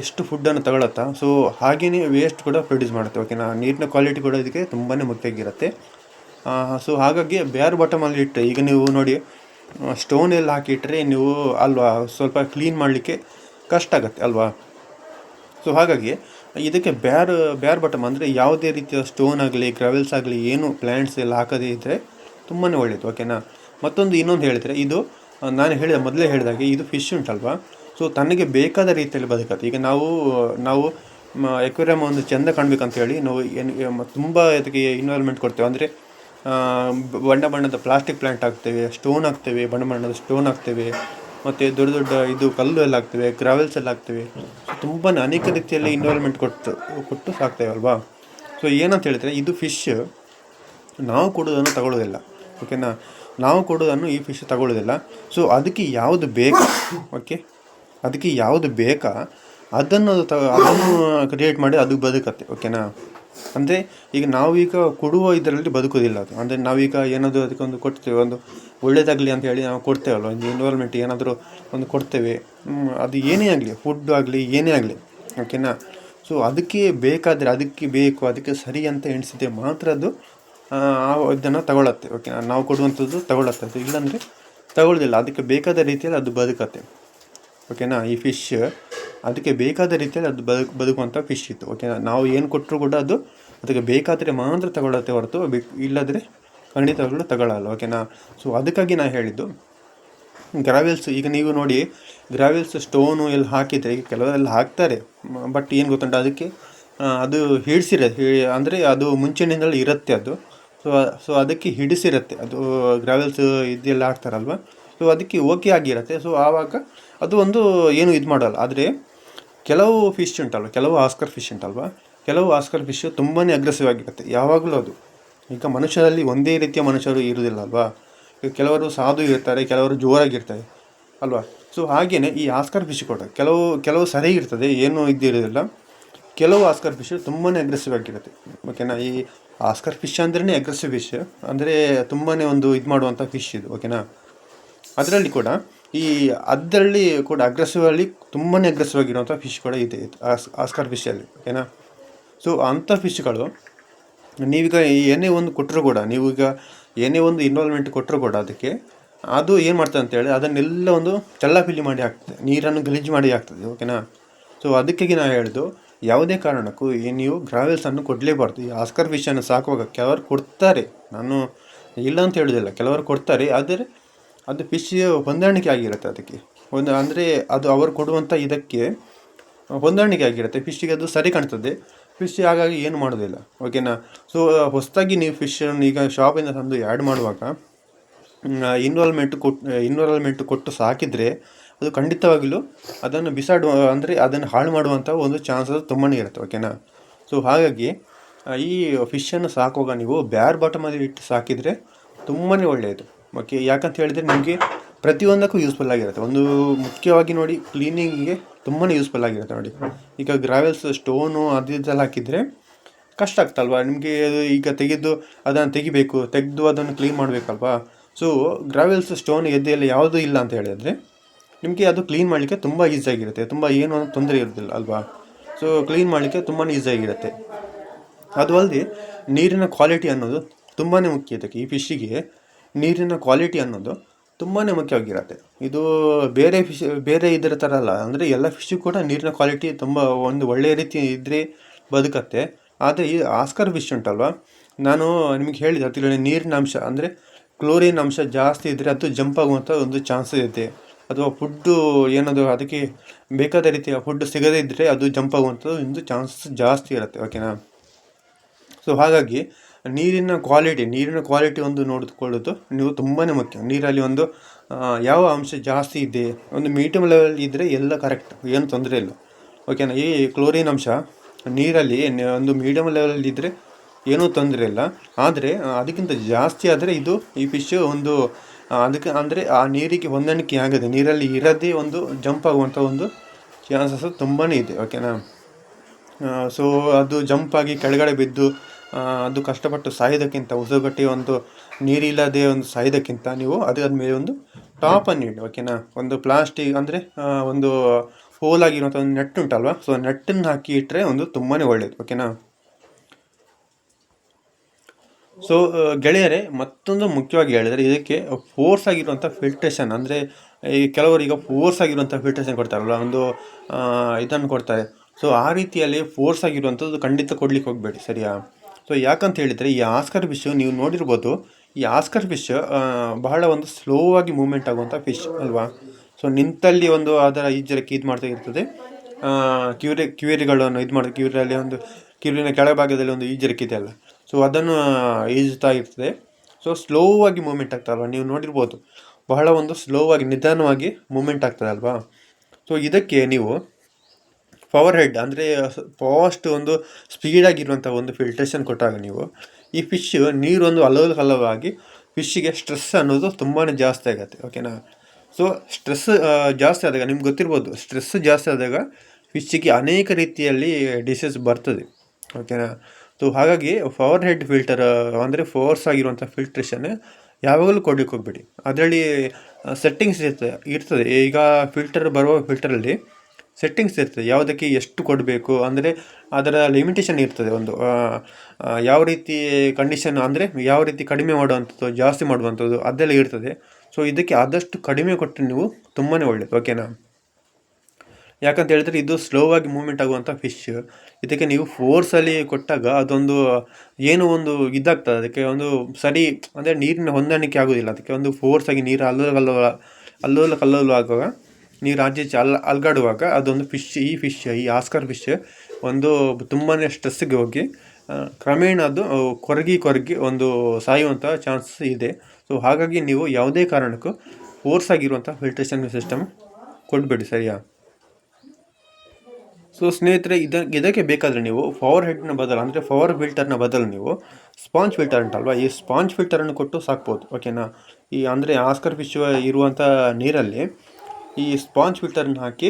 Speaker 1: ಎಷ್ಟು ಫುಡ್ಡನ್ನು ತಗೊಳತ್ತಾ? ಸೊ ಹಾಗೆಯೇ ವೇಸ್ಟ್ ಕೂಡ ಪ್ರೊಡ್ಯೂಸ್ ಮಾಡುತ್ತೆ. ಓಕೆನಾ ನೀರಿನ ಕ್ವಾಲಿಟಿ ಕೂಡ ಇದಕ್ಕೆ ತುಂಬಾ ಮುಖ್ಯವಾಗಿರುತ್ತೆ. ಸೊ ಹಾಗಾಗಿ ಬೇರ್ ಬಾಟಮಲ್ಲಿ ಇಟ್ಟರೆ ಈಗ ನೀವು ನೋಡಿ ಸ್ಟೋನ್ ಎಲ್ಲ ಹಾಕಿಟ್ರೆ ನೀವು ಅಲ್ವಾ, ಸ್ವಲ್ಪ ಕ್ಲೀನ್ ಮಾಡಲಿಕ್ಕೆ ಕಷ್ಟ ಆಗುತ್ತೆ ಅಲ್ವಾ? ಸೊ ಹಾಗಾಗಿ ಇದಕ್ಕೆ ಬ್ಯಾರ್ ಬ್ಯಾರ್ ಬಟಮ್ ಅಂದರೆ ಯಾವುದೇ ರೀತಿಯ ಸ್ಟೋನ್ ಆಗಲಿ ಗ್ರಾವೆಲ್ಸ್ ಆಗಲಿ, ಏನು ಪ್ಲ್ಯಾಂಟ್ಸ್ ಎಲ್ಲ ಹಾಕದೇ ಇದ್ದರೆ ತುಂಬಾ ಒಳ್ಳೆಯದು ಓಕೆನಾ ಮತ್ತೊಂದು ಇನ್ನೊಂದು ಹೇಳಿದರೆ, ಇದು ನಾನು ಹೇಳಿದ ಮೊದಲೇ ಹೇಳಿದಾಗೆ ಇದು ಫಿಶ್ ಉಂಟಲ್ವಾ? ಸೊ ತನಗೆ ಬೇಕಾದ ರೀತಿಯಲ್ಲಿ ಬದುಕತ್ತೆ. ಈಗ ನಾವು ನಾವು ಎಕ್ವೇರಿಯಮ್ ಒಂದು ಚೆಂದ ಕಾಣಬೇಕಂತ ಹೇಳಿ ನಾವು ಏನು ತುಂಬ ಇದಕ್ಕೆ ಇನ್ವಾಲ್ವ್ಮೆಂಟ್ ಕೊಡ್ತೇವೆ. ಅಂದರೆ ಬಣ್ಣ ಬಣ್ಣದ ಪ್ಲಾಸ್ಟಿಕ್ ಪ್ಲ್ಯಾಂಟ್ ಹಾಕ್ತೇವೆ ಸ್ಟೋನ್ ಹಾಕ್ತೇವೆ, ಬಣ್ಣ ಬಣ್ಣದ ಸ್ಟೋನ್ ಹಾಕ್ತೇವೆ, ಮತ್ತು ದೊಡ್ಡ ದೊಡ್ಡ ಇದು ಕಲ್ಲು ಎಲ್ಲ ಹಾಕ್ತೇವೆ ಗ್ರಾವೆಲ್ಸ್ ಎಲ್ಲ ಹಾಕ್ತೇವೆ. ತುಂಬಾ ಅನೇಕ ರೀತಿಯಲ್ಲಿ ಇನ್ವಾಲ್ವ್ಮೆಂಟ್ ಕೊಟ್ಟು ಕೊಟ್ಟು ಸಾಕ್ತೇವಲ್ವಾ ಸೊ ಏನಂತ ಹೇಳಿದ್ರೆ ಇದು ಫಿಶ್ ನಾವು ಕೊಡೋದನ್ನು ತಗೊಳ್ಳೋದಿಲ್ಲ ಓಕೆನಾ ನಾವು ಕೊಡೋದನ್ನು ಈ ಫಿಶ್ ತಗೊಳ್ಳೋದಿಲ್ಲ. ಸೊ ಅದಕ್ಕೆ ಯಾವುದು ಬೇಕು? ಓಕೆ ಅದಕ್ಕೆ ಯಾವುದು ಬೇಕಾ? ಅದನ್ನು ತ, ಅದನ್ನು ಕ್ರಿಯೇಟ್ ಮಾಡಿ ಅದು ಬದುಕತ್ತೆ. ಓಕೆನಾ ಅಂದರೆ ಈಗ ನಾವೀಗ ಕೊಡುವ ಇದರಲ್ಲಿ ಬದುಕೋದಿಲ್ಲ ಅದು. ಅಂದರೆ ನಾವೀಗ ಏನಾದರೂ ಅದಕ್ಕೆ ಒಂದು ಕೊಡ್ತೇವೆ. ಒಂದು ಒಳ್ಳೇದಾಗಲಿ ಅಂತ ಹೇಳಿ ನಾವು ಕೊಡ್ತೇವಲ್ಲ ಒಂದು ಇನ್ವಾಲ್ವ್ಮೆಂಟ್ ಏನಾದರೂ ಒಂದು ಕೊಡ್ತೇವೆ. ಅದು ಏನೇ ಆಗಲಿ ಫುಡ್ ಆಗಲಿ, ಏನೇ ಆಗಲಿ. ಓಕೆನಾ ಸೊ ಅದಕ್ಕೆ ಬೇಕಾದರೆ ಅದಕ್ಕೆ ಬೇಕು, ಅದಕ್ಕೆ ಸರಿ ಅಂತ ಎಣಿಸಿದ್ರೆ ಮಾತ್ರ ಅದು ಆ ಇದನ್ನು ತಗೊಳತ್ತೆ. ಓಕೆ ನಾವು ಕೊಡುವಂಥದ್ದು ತಗೊಳತ್ತೆ ಅದು ಇಲ್ಲಾಂದರೆ ತಗೊಳ್ಳೋದಿಲ್ಲ ಅದಕ್ಕೆ ಬೇಕಾದ ರೀತಿಯಲ್ಲಿ ಅದು ಬದುಕತ್ತೆ. ಓಕೆನಾ ಈ ಫಿಶ್ ಅದಕ್ಕೆ ಬೇಕಾದ ರೀತಿಯಲ್ಲಿ ಅದು ಬದುಕು ಬದುಕುವಂಥ ಫಿಶ್ ಇತ್ತು. ಓಕೆನಾ ನಾವು ಏನು ಕೊಟ್ಟರು ಕೂಡ ಅದು ಅದಕ್ಕೆ ಬೇಕಾದರೆ ಮಾತ್ರ ತಗೊಳತ್ತೆ ಹೊರತು ಇಲ್ಲದ್ರೆ ಖಂಡಿತವಾಗ್ಲೂ ತಗೊಳ್ಳಲ್ಲ ಓಕೆನಾ ಸೊ ಅದಕ್ಕಾಗಿ ನಾನು ಹೇಳಿದ್ದು ಗ್ರಾವೆಲ್ಸ್ ಈಗ ನೀವು ನೋಡಿ ಗ್ರಾವೆಲ್ಸ್ ಸ್ಟೋನು ಎಲ್ಲ ಹಾಕಿದರೆ, ಈಗ ಕೆಲವರೆಲ್ಲ ಹಾಕ್ತಾರೆ, ಬಟ್ ಏನು ಗೊತ್ತುಂಟ, ಅದಕ್ಕೆ ಅದು ಹಿಡಿಸಿರ ಅಂದರೆ ಅದು ಮುಂಚಿನಿಂದಲೂ ಇರುತ್ತೆ ಅದು. ಸೊ ಸೊ ಅದಕ್ಕೆ ಹಿಡಿಸಿರುತ್ತೆ. ಅದು ಗ್ರಾವೆಲ್ಸ್ ಇದೆಲ್ಲ ಹಾಕ್ತಾರಲ್ವ? ಸೊ ಅದಕ್ಕೆ ಓಕೆ ಆಗಿರುತ್ತೆ. ಸೊ ಆವಾಗ ಅದು ಒಂದು ಏನು ಇದು ಮಾಡಲ್ಲ. ಆದರೆ ಕೆಲವು ಫಿಶ್ ಉಂಟಲ್ವ? ಕೆಲವು ಆಸ್ಕರ್ ಫಿಶ್ ಉಂಟಲ್ವ? ಕೆಲವು ಆಸ್ಕರ್ ಫಿಶ್ ತುಂಬಾ ಅಗ್ರೆಸಿವ್ ಆಗಿರುತ್ತೆ. ಯಾವಾಗಲೂ ಅದು. ಈಗ ಮನುಷ್ಯರಲ್ಲಿ ಒಂದೇ ರೀತಿಯ ಮನುಷ್ಯರು ಇರುವುದಿಲ್ಲ ಅಲ್ವಾ ಕೆಲವರು ಸಾಧು ಇರ್ತಾರೆ, ಕೆಲವರು ಜೋರಾಗಿರ್ತಾರೆ, ಅಲ್ವಾ? ಸೊ ಹಾಗೆಯೇ ಈ ಆಸ್ಕರ್ ಫಿಶ್ ಕೂಡ ಕೆಲವು ಕೆಲವು ಸರಿ ಇರ್ತದೆ, ಏನೂ ಇದ್ದಿರೋದಿಲ್ಲ. ಕೆಲವು ಆಸ್ಕರ್ ಫಿಶ್ ತುಂಬಾ ಅಗ್ರೆಸಿವ್ ಆಗಿರುತ್ತೆ. ಓಕೆನಾ ಈ ಆಸ್ಕರ್ ಫಿಶ್ ಅಂದ್ರೇ ಅಗ್ರೆಸಿವ್ ಫಿಶ್ ಅಂದರೆ ತುಂಬಾ ಒಂದು ಇದು ಮಾಡುವಂಥ ಫಿಶ್ ಇದು ಓಕೆನಾ ಅದರಲ್ಲಿ ಕೂಡ ಈ ಅದರಲ್ಲಿ ಕೂಡ ಅಗ್ರೆಸಿವ್ ಅಲ್ಲಿ ತುಂಬಾ ಅಗ್ರೆಸಿವ್ ಆಗಿರುವಂಥ ಫಿಶ್ ಕೂಡ ಇದೆ ಆಸ್, ಆಸ್ಕರ್ ಫಿಶಲ್ಲಿ ಓಕೆನಾ ಸೊ ಅಂಥ ಫಿಶ್ಗಳು ನೀವೀಗ ಏನೇ ಒಂದು ಕೊಟ್ಟರು ಕೂಡ, ನೀವೀಗ ಏನೇ ಒಂದು ಇನ್ವಾಲ್ವ್ಮೆಂಟ್ ಕೊಟ್ಟರು ಕೂಡ ಅದಕ್ಕೆ ಅದು ಏನು ಮಾಡ್ತದೆ ಅಂತೇಳಿ ಅದನ್ನೆಲ್ಲ ಒಂದು ಚಲ್ಲಾಪಿಲ್ಲಿ ಮಾಡಿ ಹಾಕ್ತದೆ, ನೀರನ್ನು ಗಲೀಜು ಮಾಡಿ ಹಾಕ್ತದೆ ಓಕೆನಾ ಸೊ ಅದಕ್ಕಾಗಿ ನಾನು ಹೇಳಿದ್ದು ಯಾವುದೇ ಕಾರಣಕ್ಕೂ ನೀವು ಗ್ರಾವೆಲ್ಸನ್ನು ಕೊಡಲೇಬಾರ್ದು. ಈ ಆಸ್ಕರ್ ಫಿಶನ್ನು ಸಾಕುವಾಗ ಕೆಲವರು ಕೊಡ್ತಾರೆ. ನಾನು ಇಲ್ಲ ಅಂತ ಹೇಳೋದಿಲ್ಲ. ಕೆಲವರು ಕೊಡ್ತಾರೆ. ಆದರೆ ಅದು ಫಿಶ್ ಹೊಂದಾಣಿಕೆ ಆಗಿರುತ್ತೆ ಅದಕ್ಕೆ. ಒಂದು ಅಂದರೆ ಅದು ಅವರು ಕೊಡುವಂಥ ಇದಕ್ಕೆ ಹೊಂದಾಣಿಕೆ ಆಗಿರುತ್ತೆ. ಫಿಶ್ಶಿಗೆ ಅದು ಸರಿ ಕಾಣ್ತದೆ. ಫಿಶ್ ಹಾಗಾಗಿ ಏನು ಮಾಡೋದಿಲ್ಲ. ಓಕೆನಾ ಸೊ ಹೊಸದಾಗಿ ನೀವು ಫಿಶನ್ನು ಈಗ ಶಾಪಿಂದ ತಂದು ಆ್ಯಡ್ ಮಾಡುವಾಗ ಇನ್ವಾಲ್ವ್ಮೆಂಟ್ ಕೊಟ್ಟು ಇನ್ವಾಲ್ವ್ಮೆಂಟ್ ಕೊಟ್ಟು ಸಾಕಿದರೆ ಅದು ಖಂಡಿತವಾಗಲೂ ಅದನ್ನು ಬಿಸಾಡುವ, ಅಂದರೆ ಅದನ್ನು ಹಾಳು ಮಾಡುವಂಥ ಒಂದು ಚಾನ್ಸಸ್ ತುಂಬಾ ಇರುತ್ತೆ ಓಕೆನಾ ಸೊ ಹಾಗಾಗಿ ಈ ಫಿಶನ್ನು ಸಾಕುವಾಗ ನೀವು ಬ್ಯಾರ್ ಬಾಟಮಲ್ಲಿ ಇಟ್ಟು ಸಾಕಿದರೆ ತುಂಬಾ ಒಳ್ಳೆಯದು ಓಕೆ ಯಾಕಂತ ಹೇಳಿದರೆ ನಿಮಗೆ ಪ್ರತಿಯೊಂದಕ್ಕೂ ಯೂಸ್ಫುಲ್ ಆಗಿರುತ್ತೆ. ಒಂದು ಮುಖ್ಯವಾಗಿ ನೋಡಿ ಕ್ಲೀನಿಂಗಿಗೆ ತುಂಬಾ ಯೂಸ್ಫುಲ್ ಆಗಿರುತ್ತೆ ನೋಡಿ. ಈಗ ಗ್ರಾವೆಲ್ಸ್ ಸ್ಟೋನು ಅದು ಇದೆಲ್ಲ ಹಾಕಿದರೆ ಕಷ್ಟ ಆಗ್ತಲ್ವಾ? ನಿಮಗೆ ಈಗ ತೆಗೆದು ಅದನ್ನು ತೆಗಿಬೇಕು, ತೆಗೆದು ಅದನ್ನು ಕ್ಲೀನ್ ಮಾಡಬೇಕಲ್ವಾ? ಸೊ ಗ್ರಾವೆಲ್ಸ್ ಸ್ಟೋನ್ ಎದ್ದೆಯಲ್ಲಿ ಯಾವುದೂ ಇಲ್ಲ ಅಂತ ಹೇಳಿದರೆ ನಿಮಗೆ ಅದು ಕ್ಲೀನ್ ಮಾಡಲಿಕ್ಕೆ ತುಂಬ ಈಸಿಯಾಗಿರುತ್ತೆ ತುಂಬ ಏನು ತೊಂದರೆ ಇರೋದಿಲ್ಲ ಅಲ್ವಾ? ಸೊ ಕ್ಲೀನ್ ಮಾಡಲಿಕ್ಕೆ ತುಂಬಾ ಈಸಿಯಾಗಿರುತ್ತೆ ಅದು ಅಲ್ಲದೆ ನೀರಿನ ಕ್ವಾಲಿಟಿ ಅನ್ನೋದು ತುಂಬಾ ಮುಖ್ಯ ಇದಕ್ಕೆ. ಈ ಫಿಶ್ಶಿಗೆ ನೀರಿನ ಕ್ವಾಲಿಟಿ ಅನ್ನೋದು ತುಂಬಾ ಮುಖ್ಯವಾಗಿರುತ್ತೆ ಇದು ಬೇರೆ ಫಿಶ್ ಬೇರೆ ಇದರ ಥರ ಅಲ್ಲ. ಅಂದರೆ ಎಲ್ಲ ಫಿಶು ಕೂಡ ನೀರಿನ ಕ್ವಾಲಿಟಿ ತುಂಬ ಒಂದು ಒಳ್ಳೆಯ ರೀತಿ ಇದ್ದರೆ ಬದುಕತ್ತೆ. ಆದರೆ ಈ ಆಸ್ಕರ್ ಫಿಶ್ ಉಂಟಲ್ವಾ? ನಾನು ನಿಮಗೆ ಹೇಳಿದೆ ಅದರಲ್ಲಿ ನೀರಿನ ಅಂಶ, ಅಂದರೆ ಕ್ಲೋರಿನ್ ಅಂಶ ಜಾಸ್ತಿ ಇದ್ದರೆ ಅದು ಜಂಪ್ ಆಗುವಂಥ ಒಂದು ಚಾನ್ಸಸ್ ಇದೆ. ಅಥವಾ ಫುಡ್ಡು ಏನಾದರೂ ಅದಕ್ಕೆ ಬೇಕಾದ ರೀತಿಯ ಫುಡ್ ಸಿಗದೇ ಇದ್ದರೆ ಅದು ಜಂಪ್ ಆಗುವಂಥದ್ದು ಚಾನ್ಸಸ್ ಜಾಸ್ತಿ ಇರುತ್ತೆ ಓಕೆನಾ ಸೊ ಹಾಗಾಗಿ ನೀರಿನ ಕ್ವಾಲಿಟಿ ನೀರಿನ ಕ್ವಾಲಿಟಿ ಒಂದು ನೋಡಿಕೊಳ್ಳೋದು ನೀವು ತುಂಬಾ ಮುಖ್ಯ. ನೀರಲ್ಲಿ ಒಂದು ಯಾವ ಅಂಶ ಜಾಸ್ತಿ ಇದೆ, ಒಂದು ಮೀಡಿಯಮ್ ಲೆವೆಲ್ ಇದ್ದರೆ ಎಲ್ಲ ಕರೆಕ್ಟ್ ಏನು ತೊಂದರೆ ಇಲ್ಲ ಓಕೆನಾ ಈ ಕ್ಲೋರಿನ್ ಅಂಶ ನೀರಲ್ಲಿ ಒಂದು ಮೀಡಿಯಮ್ ಲೆವೆಲಲ್ಲಿ ಇದ್ದರೆ ಏನೂ ತೊಂದರೆ ಇಲ್ಲ, ಆದರೆ ಅದಕ್ಕಿಂತ ಜಾಸ್ತಿ ಆದರೆ ಇದು ಈ ಫಿಶ್ ಒಂದು ಅದಕ್ಕೆ ಅಂದರೆ ಆ ನೀರಿಗೆ ಹೊಂದಾಣಿಕೆ ಆಗದೆ. ನೀರಲ್ಲಿ ಇರದೇ ಒಂದು ಜಂಪ್ ಆಗುವಂಥ ಒಂದು ಚಾನ್ಸಸ್ ತುಂಬಾ ಇದೆ ಓಕೆನಾ ಸೊ ಅದು ಜಂಪ್ ಆಗಿ ಕೆಳಗಡೆ ಬಿದ್ದು ಅದು ಕಷ್ಟಪಟ್ಟು ಸಾಯೋದಕ್ಕಿಂತ ಉಸಿರುಗಟ್ಟಿ ಒಂದು ನೀರಿಲ್ಲದೆ ಒಂದು ಸಾಯೋದಕ್ಕಿಂತ ನೀವು ಅದಾದ ಮೇಲೆ ಒಂದು ಟಾಪನ್ನು ಇಡಿ ಓಕೆನಾ ಒಂದು ಪ್ಲಾಸ್ಟಿಕ್ ಅಂದರೆ ಒಂದು ಹೋಲ್ ಆಗಿರುವಂಥ ಒಂದು ನೆಟ್ ಉಂಟಲ್ವಾ? ಸೊ ನೆಟ್ಟನ್ನು ಹಾಕಿ ಇಟ್ಟರೆ ಒಂದು ತುಂಬಾ ಒಳ್ಳೆಯದು ಓಕೆನಾ ಸೊ ಗೆಳೆಯರೇ, ಮತ್ತೊಂದು ಮುಖ್ಯವಾಗಿ ಹೇಳಿದರೆ ಇದಕ್ಕೆ ಫೋರ್ಸ್ ಆಗಿರುವಂಥ ಫಿಲ್ಟ್ರೇಷನ್ ಅಂದರೆ, ಈ ಕೆಲವರು ಈಗ ಫೋರ್ಸ್ ಆಗಿರುವಂಥ ಫಿಲ್ಟ್ರೇಷನ್ ಕೊಡ್ತಾರಲ್ಲ, ಒಂದು ಇದನ್ನು ಕೊಡ್ತಾರೆ. ಸೊ ಆ ರೀತಿಯಲ್ಲಿ ಫೋರ್ಸ್ ಆಗಿರುವಂಥದ್ದು ಖಂಡಿತ ಕೊಡ್ಲಿಕ್ಕೆ ಹೋಗಬೇಡಿ, ಸರಿಯಾ? ಸೊ ಯಾಕಂತ ಹೇಳಿದರೆ, ಈ ಆಸ್ಕರ್ ಫಿಶ್ ನೀವು ನೋಡಿರ್ಬೋದು, ಈ ಆಸ್ಕರ್ ಫಿಶ್ ಬಹಳ ಒಂದು ಸ್ಲೋ ಆಗಿ ಮೂವ್ಮೆಂಟ್ ಆಗುವಂಥ ಫಿಶ್ ಅಲ್ವಾ? ಸೊ ನಿಂತಲ್ಲಿ ಒಂದು ಅದರ ಈಜರಕ್ಕೆ ಇದು ಮಾಡ್ತಾ ಇರ್ತದೆ. ಕ್ಯೂರಿ, ಕ್ಯೂರಿಗಳನ್ನು ಇದು ಮಾಡಿ ಕ್ಯೂರಿಯಲ್ಲಿ ಒಂದು, ಕ್ಯೂರಿನ ಕೆಳಭಾಗದಲ್ಲಿ ಒಂದು ಈಜರಿಕೆ ಇದೆಯಲ್ಲ ಸೊ ಅದನ್ನು ಈಜುತ್ತಾ ಇರ್ತದೆ. ಸೊ ಸ್ಲೋ ಆಗಿ ಮೂಮೆಂಟ್ ಆಗ್ತದಲ್ವ ನೀವು ನೋಡಿರ್ಬೋದು. ಬಹಳ ಒಂದು ಸ್ಲೋ ಆಗಿ ನಿಧಾನವಾಗಿ ಮೂಮೆಂಟ್ ಆಗ್ತದೆ ಅಲ್ವಾ? ಸೊ ಇದಕ್ಕೆ ನೀವು ಪವರ್ ಹೆಡ್ ಅಂದರೆ ಫಾಸ್ಟ್ ಒಂದು ಸ್ಪೀಡಾಗಿರುವಂಥ ಒಂದು ಫಿಲ್ಟ್ರೇಷನ್ ಕೊಟ್ಟಾಗ ನೀವು ಈ ಫಿಶ್ ನೀರೊಂದು ಅಲ್ಲೋಲ ಹಲವಾಗಿ ಫಿಶ್ಶಿಗೆ ಸ್ಟ್ರೆಸ್ ಅನ್ನೋದು ತುಂಬಾ ಜಾಸ್ತಿ ಆಗುತ್ತೆ. ಓಕೆನಾ ಸೊ ಸ್ಟ್ರೆಸ್ ಜಾಸ್ತಿ ಆದಾಗ, ನಿಮ್ಗೆ ಗೊತ್ತಿರ್ಬೋದು ಸ್ಟ್ರೆಸ್ ಜಾಸ್ತಿ ಆದಾಗ ಫಿಶ್ಶಿಗೆ ಅನೇಕ ರೀತಿಯಲ್ಲಿ ಡಿಸೀಸ್ ಬರ್ತದೆ. ಓಕೆನಾ ಸೊ ಹಾಗಾಗಿ ಪವರ್ ಹೆಡ್ ಫಿಲ್ಟರ್ ಅಂದರೆ ಫೋರ್ಸ್ ಆಗಿರುವಂಥ ಫಿಲ್ಟ್ರೇಷನ್ ಯಾವಾಗಲೂ ಕೊಡ್ಲಿಕ್ಕೆ ಹೋಗ್ಬೇಡಿ. ಅದರಲ್ಲಿ ಸೆಟ್ಟಿಂಗ್ಸ್ ಇರ್ತದೆ ಇರ್ತದೆ. ಈಗ ಫಿಲ್ಟರ್ ಬರುವ ಫಿಲ್ಟರಲ್ಲಿ ಸೆಟ್ಟಿಂಗ್ಸ್ ಇರ್ತದೆ. ಯಾವುದಕ್ಕೆ ಎಷ್ಟು ಕೊಡಬೇಕು? ಅಂದರೆ ಅದರ ಲಿಮಿಟೇಷನ್ ಇರ್ತದೆ ಒಂದು. ಯಾವ ರೀತಿ ಕಂಡೀಷನ್ ಅಂದರೆ ಯಾವ ರೀತಿ ಕಡಿಮೆ ಮಾಡುವಂಥದ್ದು, ಜಾಸ್ತಿ ಮಾಡುವಂಥದ್ದು ಅದೆಲ್ಲ ಇರ್ತದೆ. ಸೊ ಇದಕ್ಕೆ ಆದಷ್ಟು ಕಡಿಮೆ ಕೊಟ್ಟರೆ ನೀವು ತುಂಬಾ ಒಳ್ಳೆಯದು ಓಕೆನಾ ಯಾಕಂತ ಹೇಳಿದ್ರೆ ಇದು ಸ್ಲೋ ಆಗಿ ಮೂವ್ಮೆಂಟ್ ಆಗುವಂಥ ಫಿಶ್ ಇದಕ್ಕೆ ನೀವು ಫೋರ್ಸಲ್ಲಿ ಕೊಟ್ಟಾಗ ಅದೊಂದು, ಏನೋ ಒಂದು ಇದಾಗ್ತದೆ. ಅದಕ್ಕೆ ಒಂದು ಸರಿ, ಅಂದರೆ ನೀರಿನ ಹೊಂದಾಣಿಕೆ ಆಗೋದಿಲ್ಲ. ಅದಕ್ಕೆ ಒಂದು ಫೋರ್ಸ್ ಆಗಿ ನೀರು ಅಲ್ಲೋಲ ಕಲ್ಲೋಲ ಅಲ್ಲೋಲ ಕಲ್ಲೋಲ ಆಗುವಾಗ ನೀರು ಆಚೆ ಅಲ್ಲ ಅಲ್ಗಾಡುವಾಗ ಅದೊಂದು ಫಿಶ್ ಈ ಫಿಶ್ ಈ ಆಸ್ಕರ್ ಫಿಶ್ ಒಂದು ತುಂಬಾ ಸ್ಟ್ರೆಸ್ಸಿಗೆ ಹೋಗಿ ಕ್ರಮೇಣ ಅದು ಕೊರಗಿ ಕೊರಗಿ ಒಂದು ಸಾಯುವಂಥ ಚಾನ್ಸ್ ಇದೆ. ಸೊ ಹಾಗಾಗಿ ನೀವು ಯಾವುದೇ ಕಾರಣಕ್ಕೂ ಫೋರ್ಸ್ ಆಗಿರುವಂಥ ಫಿಲ್ಟ್ರೇಷನ್ ಸಿಸ್ಟಮ್ ಕೊಡಬೇಡಿ ಸರಿಯಾ? ಸೊ ಸ್ನೇಹಿತರೆ ಇದಕ್ಕೆ ಇದಕ್ಕೆ ಬೇಕಾದರೆ ನೀವು ಪವರ್ ಹೆಡ್ನ ಬದಲು, ಅಂದರೆ ಪವರ್ ಫಿಲ್ಟರ್ನ ಬದಲು ನೀವು ಸ್ಪಾಂಜ್ ಫಿಲ್ಟರ್ ಉಂಟಲ್ವಾ? ಈ ಸ್ಪಾಂಜ್ ಫಿಲ್ಟರನ್ನು ಕೊಟ್ಟು ಸಾಕ್ಬೋದು ಓಕೆನಾ ಈ ಅಂದರೆ ಆಸ್ಕರ್ ಫಿಶ್ ಇರುವಂಥ ನೀರಲ್ಲಿ ಈ ಸ್ಪಾಂಜ್ ಫಿಲ್ಟರ್ನ ಹಾಕಿ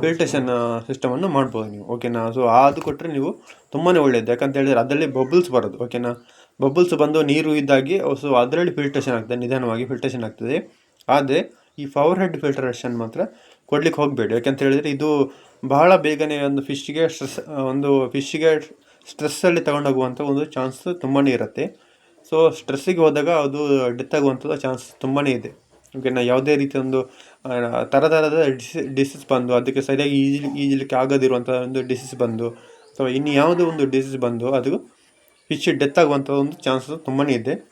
Speaker 1: ಫಿಲ್ಟ್ರೇಷನ್ ಸಿಸ್ಟಮನ್ನು ಮಾಡ್ಬೋದು ನೀವು ಓಕೆನಾ ಸೊ ಅದು ಕೊಟ್ಟರೆ ನೀವು ತುಂಬಾ ಒಳ್ಳೆಯದು ಯಾಕಂತ ಹೇಳಿದ್ರೆ ಅದರಲ್ಲಿ ಬಬಲ್ಸ್ ಬರೋದು ಓಕೆನಾ ಬಬಲ್ಸ್ ಬಂದು ನೀರು ಇದ್ದಾಗಿ ಸೊ ಅದರಲ್ಲಿ ಫಿಲ್ಟ್ರೇಷನ್ ಆಗ್ತದೆ, ನಿಧಾನವಾಗಿ ಫಿಲ್ಟ್ರೇಷನ್ ಆಗ್ತದೆ. ಆದರೆ ಈ ಪವರ್ ಹೆಡ್ ಫಿಲ್ಟರೇಷನ್ ಮಾತ್ರ ಕೊಡ್ಲಿಕ್ಕೆ ಹೋಗಬೇಡಿ, ಯಾಕಂತ ಹೇಳಿದರೆ ಇದು ಬಹಳ ಬೇಗನೆ ಒಂದು ಫಿಶ್ಗೆ ಸ್ಟ್ರೆಸ್ ಒಂದು ಫಿಶ್ಗೆ ಸ್ಟ್ರೆಸ್ಸಲ್ಲಿ ತಗೊಂಡೋಗುವಂಥ ಒಂದು ಚಾನ್ಸ್ ತುಂಬಾ ಇರುತ್ತೆ. ಸೊ, ಸ್ಟ್ರೆಸ್ಸಿಗೆ ಹೋದಾಗ ಅದು ಡೆತ್ ಆಗುವಂಥದ್ದು ಚಾನ್ಸ್ ತುಂಬಾ ಇದೆ. ಓಕೆನಾ? ಯಾವುದೇ ರೀತಿ ಒಂದು ಥರ ಥರದ ಡಿಸ್, ಡಿಸೀಸ್ ಬಂದು, ಅದಕ್ಕೆ ಸರಿಯಾಗಿ ಈಜಲಿ, ಈಜಲಿಕ್ಕೆ ಆಗದಿರುವಂಥ ಒಂದು ಡಿಸೀಸ್ ಬಂದು, ಅಥವಾ ಇನ್ನು ಯಾವುದೋ ಒಂದು ಡಿಸೀಸ್ ಬಂದು, ಅದು ಫಿಶ್ ಡೆತ್ ಆಗುವಂಥ ಒಂದು ಚಾನ್ಸ್ ತುಂಬಾ ಇದೆ.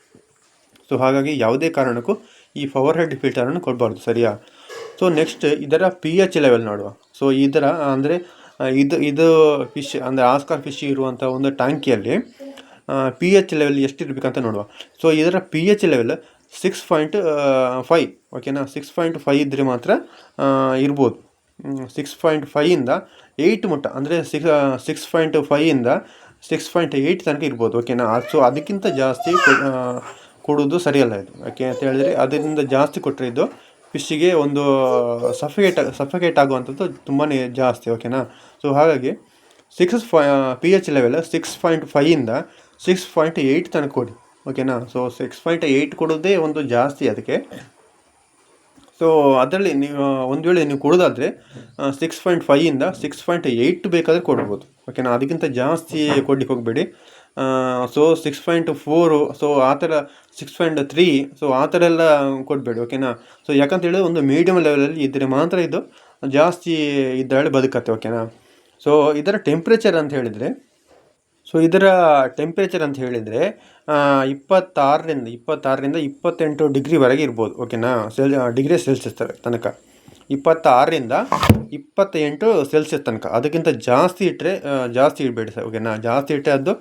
Speaker 1: ಸೊ, ಹಾಗಾಗಿ ಯಾವುದೇ ಕಾರಣಕ್ಕೂ ಈ ಪವರ್ ಹೆಡ್ ಫಿಲ್ಟರನ್ನು ಕೊಡಬಾರ್ದು, ಸರಿಯಾ? ಸೊ ನೆಕ್ಸ್ಟ್ ಇದರ ಪಿ ಎಚ್ ಲೆವೆಲ್ ನೋಡುವ. ಸೊ ಇದರ, ಅಂದರೆ ಇದು ಇದು ಫಿಶ್ ಅಂದರೆ ಆಸ್ಕಾರ್ ಫಿಶ್ ಇರುವಂಥ ಒಂದು ಟ್ಯಾಂಕಿಯಲ್ಲಿ ಪಿ ಎಚ್ ಲೆವೆಲ್ ಎಷ್ಟಿರಬೇಕಂತ ನೋಡುವ. ಸೊ ಇದರ p h level six point five ಓಕೆನಾ ಸಿಕ್ಸ್ ಪಾಯಿಂಟ್ ಫೈ ಇದ್ದರೆ ಮಾತ್ರ ಇರ್ಬೋದು. ಸಿಕ್ಸ್ ಪಾಯಿಂಟ್ ಫೈಯಿಂದ ಏಯ್ಟ್ ಮುಟ್ಟ, ಅಂದರೆ ಸಿಕ್ಸ್ ಸಿಕ್ಸ್ ಪಾಯಿಂಟ್ ಫೈಯಿಂದ ಸಿಕ್ಸ್ ಪಾಯಿಂಟ್ ಏಯ್ಟ್ ತನಕ ಇರ್ಬೋದು ಓಕೆನಾ ಸೊ ಅದಕ್ಕಿಂತ ಜಾಸ್ತಿ ಕೊಡೋದು ಸರಿಯಲ್ಲ ಇದು ಓಕೆ ಅಂತ ಹೇಳಿದರೆ, ಅದರಿಂದ ಜಾಸ್ತಿ ಕೊಟ್ಟರೆ ಇದು ಫಿಶ್ಶಿಗೆ ಒಂದು ಸಫಿಕೇಟ್ ಸಫಿಕೇಟ್ ಆಗುವಂಥದ್ದು ತುಂಬಾ ಜಾಸ್ತಿ ಓಕೆನಾ ಸೊ ಹಾಗಾಗಿ six five p h level six point ಫೈಯಿಂದ six point eight ತನಕ ಕೊಡಿ ಓಕೆನಾ ಸೊ ಸಿಕ್ಸ್ ಪಾಯಿಂಟ್ ಏಯ್ಟ್ ಕೊಡೋದೇ ಒಂದು ಜಾಸ್ತಿ ಅದಕ್ಕೆ. ಸೊ ಅದರಲ್ಲಿ ನೀವು ಒಂದು ವೇಳೆ ನೀವು ಕೊಡೋದಾದರೆ ಸಿಕ್ಸ್ ಪಾಯಿಂಟ್ ಫೈಯಿಂದ ಸಿಕ್ಸ್ ಪಾಯಿಂಟ್ ಏಯ್ಟ್ ಬೇಕಾದರೆ ಕೊಡ್ಬೋದು ಓಕೆನಾ ಅದಕ್ಕಿಂತ ಜಾಸ್ತಿ ಕೊಡ್ಲಿಕ್ಕೆ ಹೋಗಬೇಡಿ. So six point four so ಆ ಥರ ಸಿಕ್ಸ್ ಪಾಯಿಂಟ್ ತ್ರೀ ಸೊ ಆ ಥರ ಎಲ್ಲ ಕೊಡಬೇಡಿ ಓಕೆನಾ ಸೊ ಯಾಕಂತ ಹೇಳಿದ್ರೆ ಒಂದು ಮೀಡಿಯಮ್ ಲೆವೆಲಲ್ಲಿ ಇದ್ದರೆ ಮಾತ್ರ ಇದು ಜಾಸ್ತಿ ಇದರಲ್ಲಿ ಬದುಕತ್ತೆ ಓಕೆನಾ ಸೊ ಇದರ ಟೆಂಪ್ರೇಚರ್ ಅಂತ ಹೇಳಿದರೆ ಸೊ ಇದರ ಟೆಂಪ್ರೇಚರ್ ಅಂತ ಹೇಳಿದರೆ ಇಪ್ಪತ್ತಾರರಿಂದ ಇಪ್ಪತ್ತಾರರಿಂದ ಇಪ್ಪತ್ತೆಂಟು ಡಿಗ್ರಿವರೆಗೆ ಇರ್ಬೋದು ಓಕೆನಾ ಸೆಲ್ ಡಿಗ್ರಿ ಸೆಲ್ಸಿಯಸ್ ತನಕ. ಇಪ್ಪತ್ತಾರರಿಂದ ಇಪ್ಪತ್ತೆಂಟು ಸೆಲ್ಸಿಯಸ್ ತನಕ. ಅದಕ್ಕಿಂತ ಜಾಸ್ತಿ ಇಟ್ಟರೆ ಜಾಸ್ತಿ ಇಡಬೇಡಿ ಸರ್. ಓಕೆನಾ? ಜಾಸ್ತಿ ಇಟ್ಟರೆ ಅದು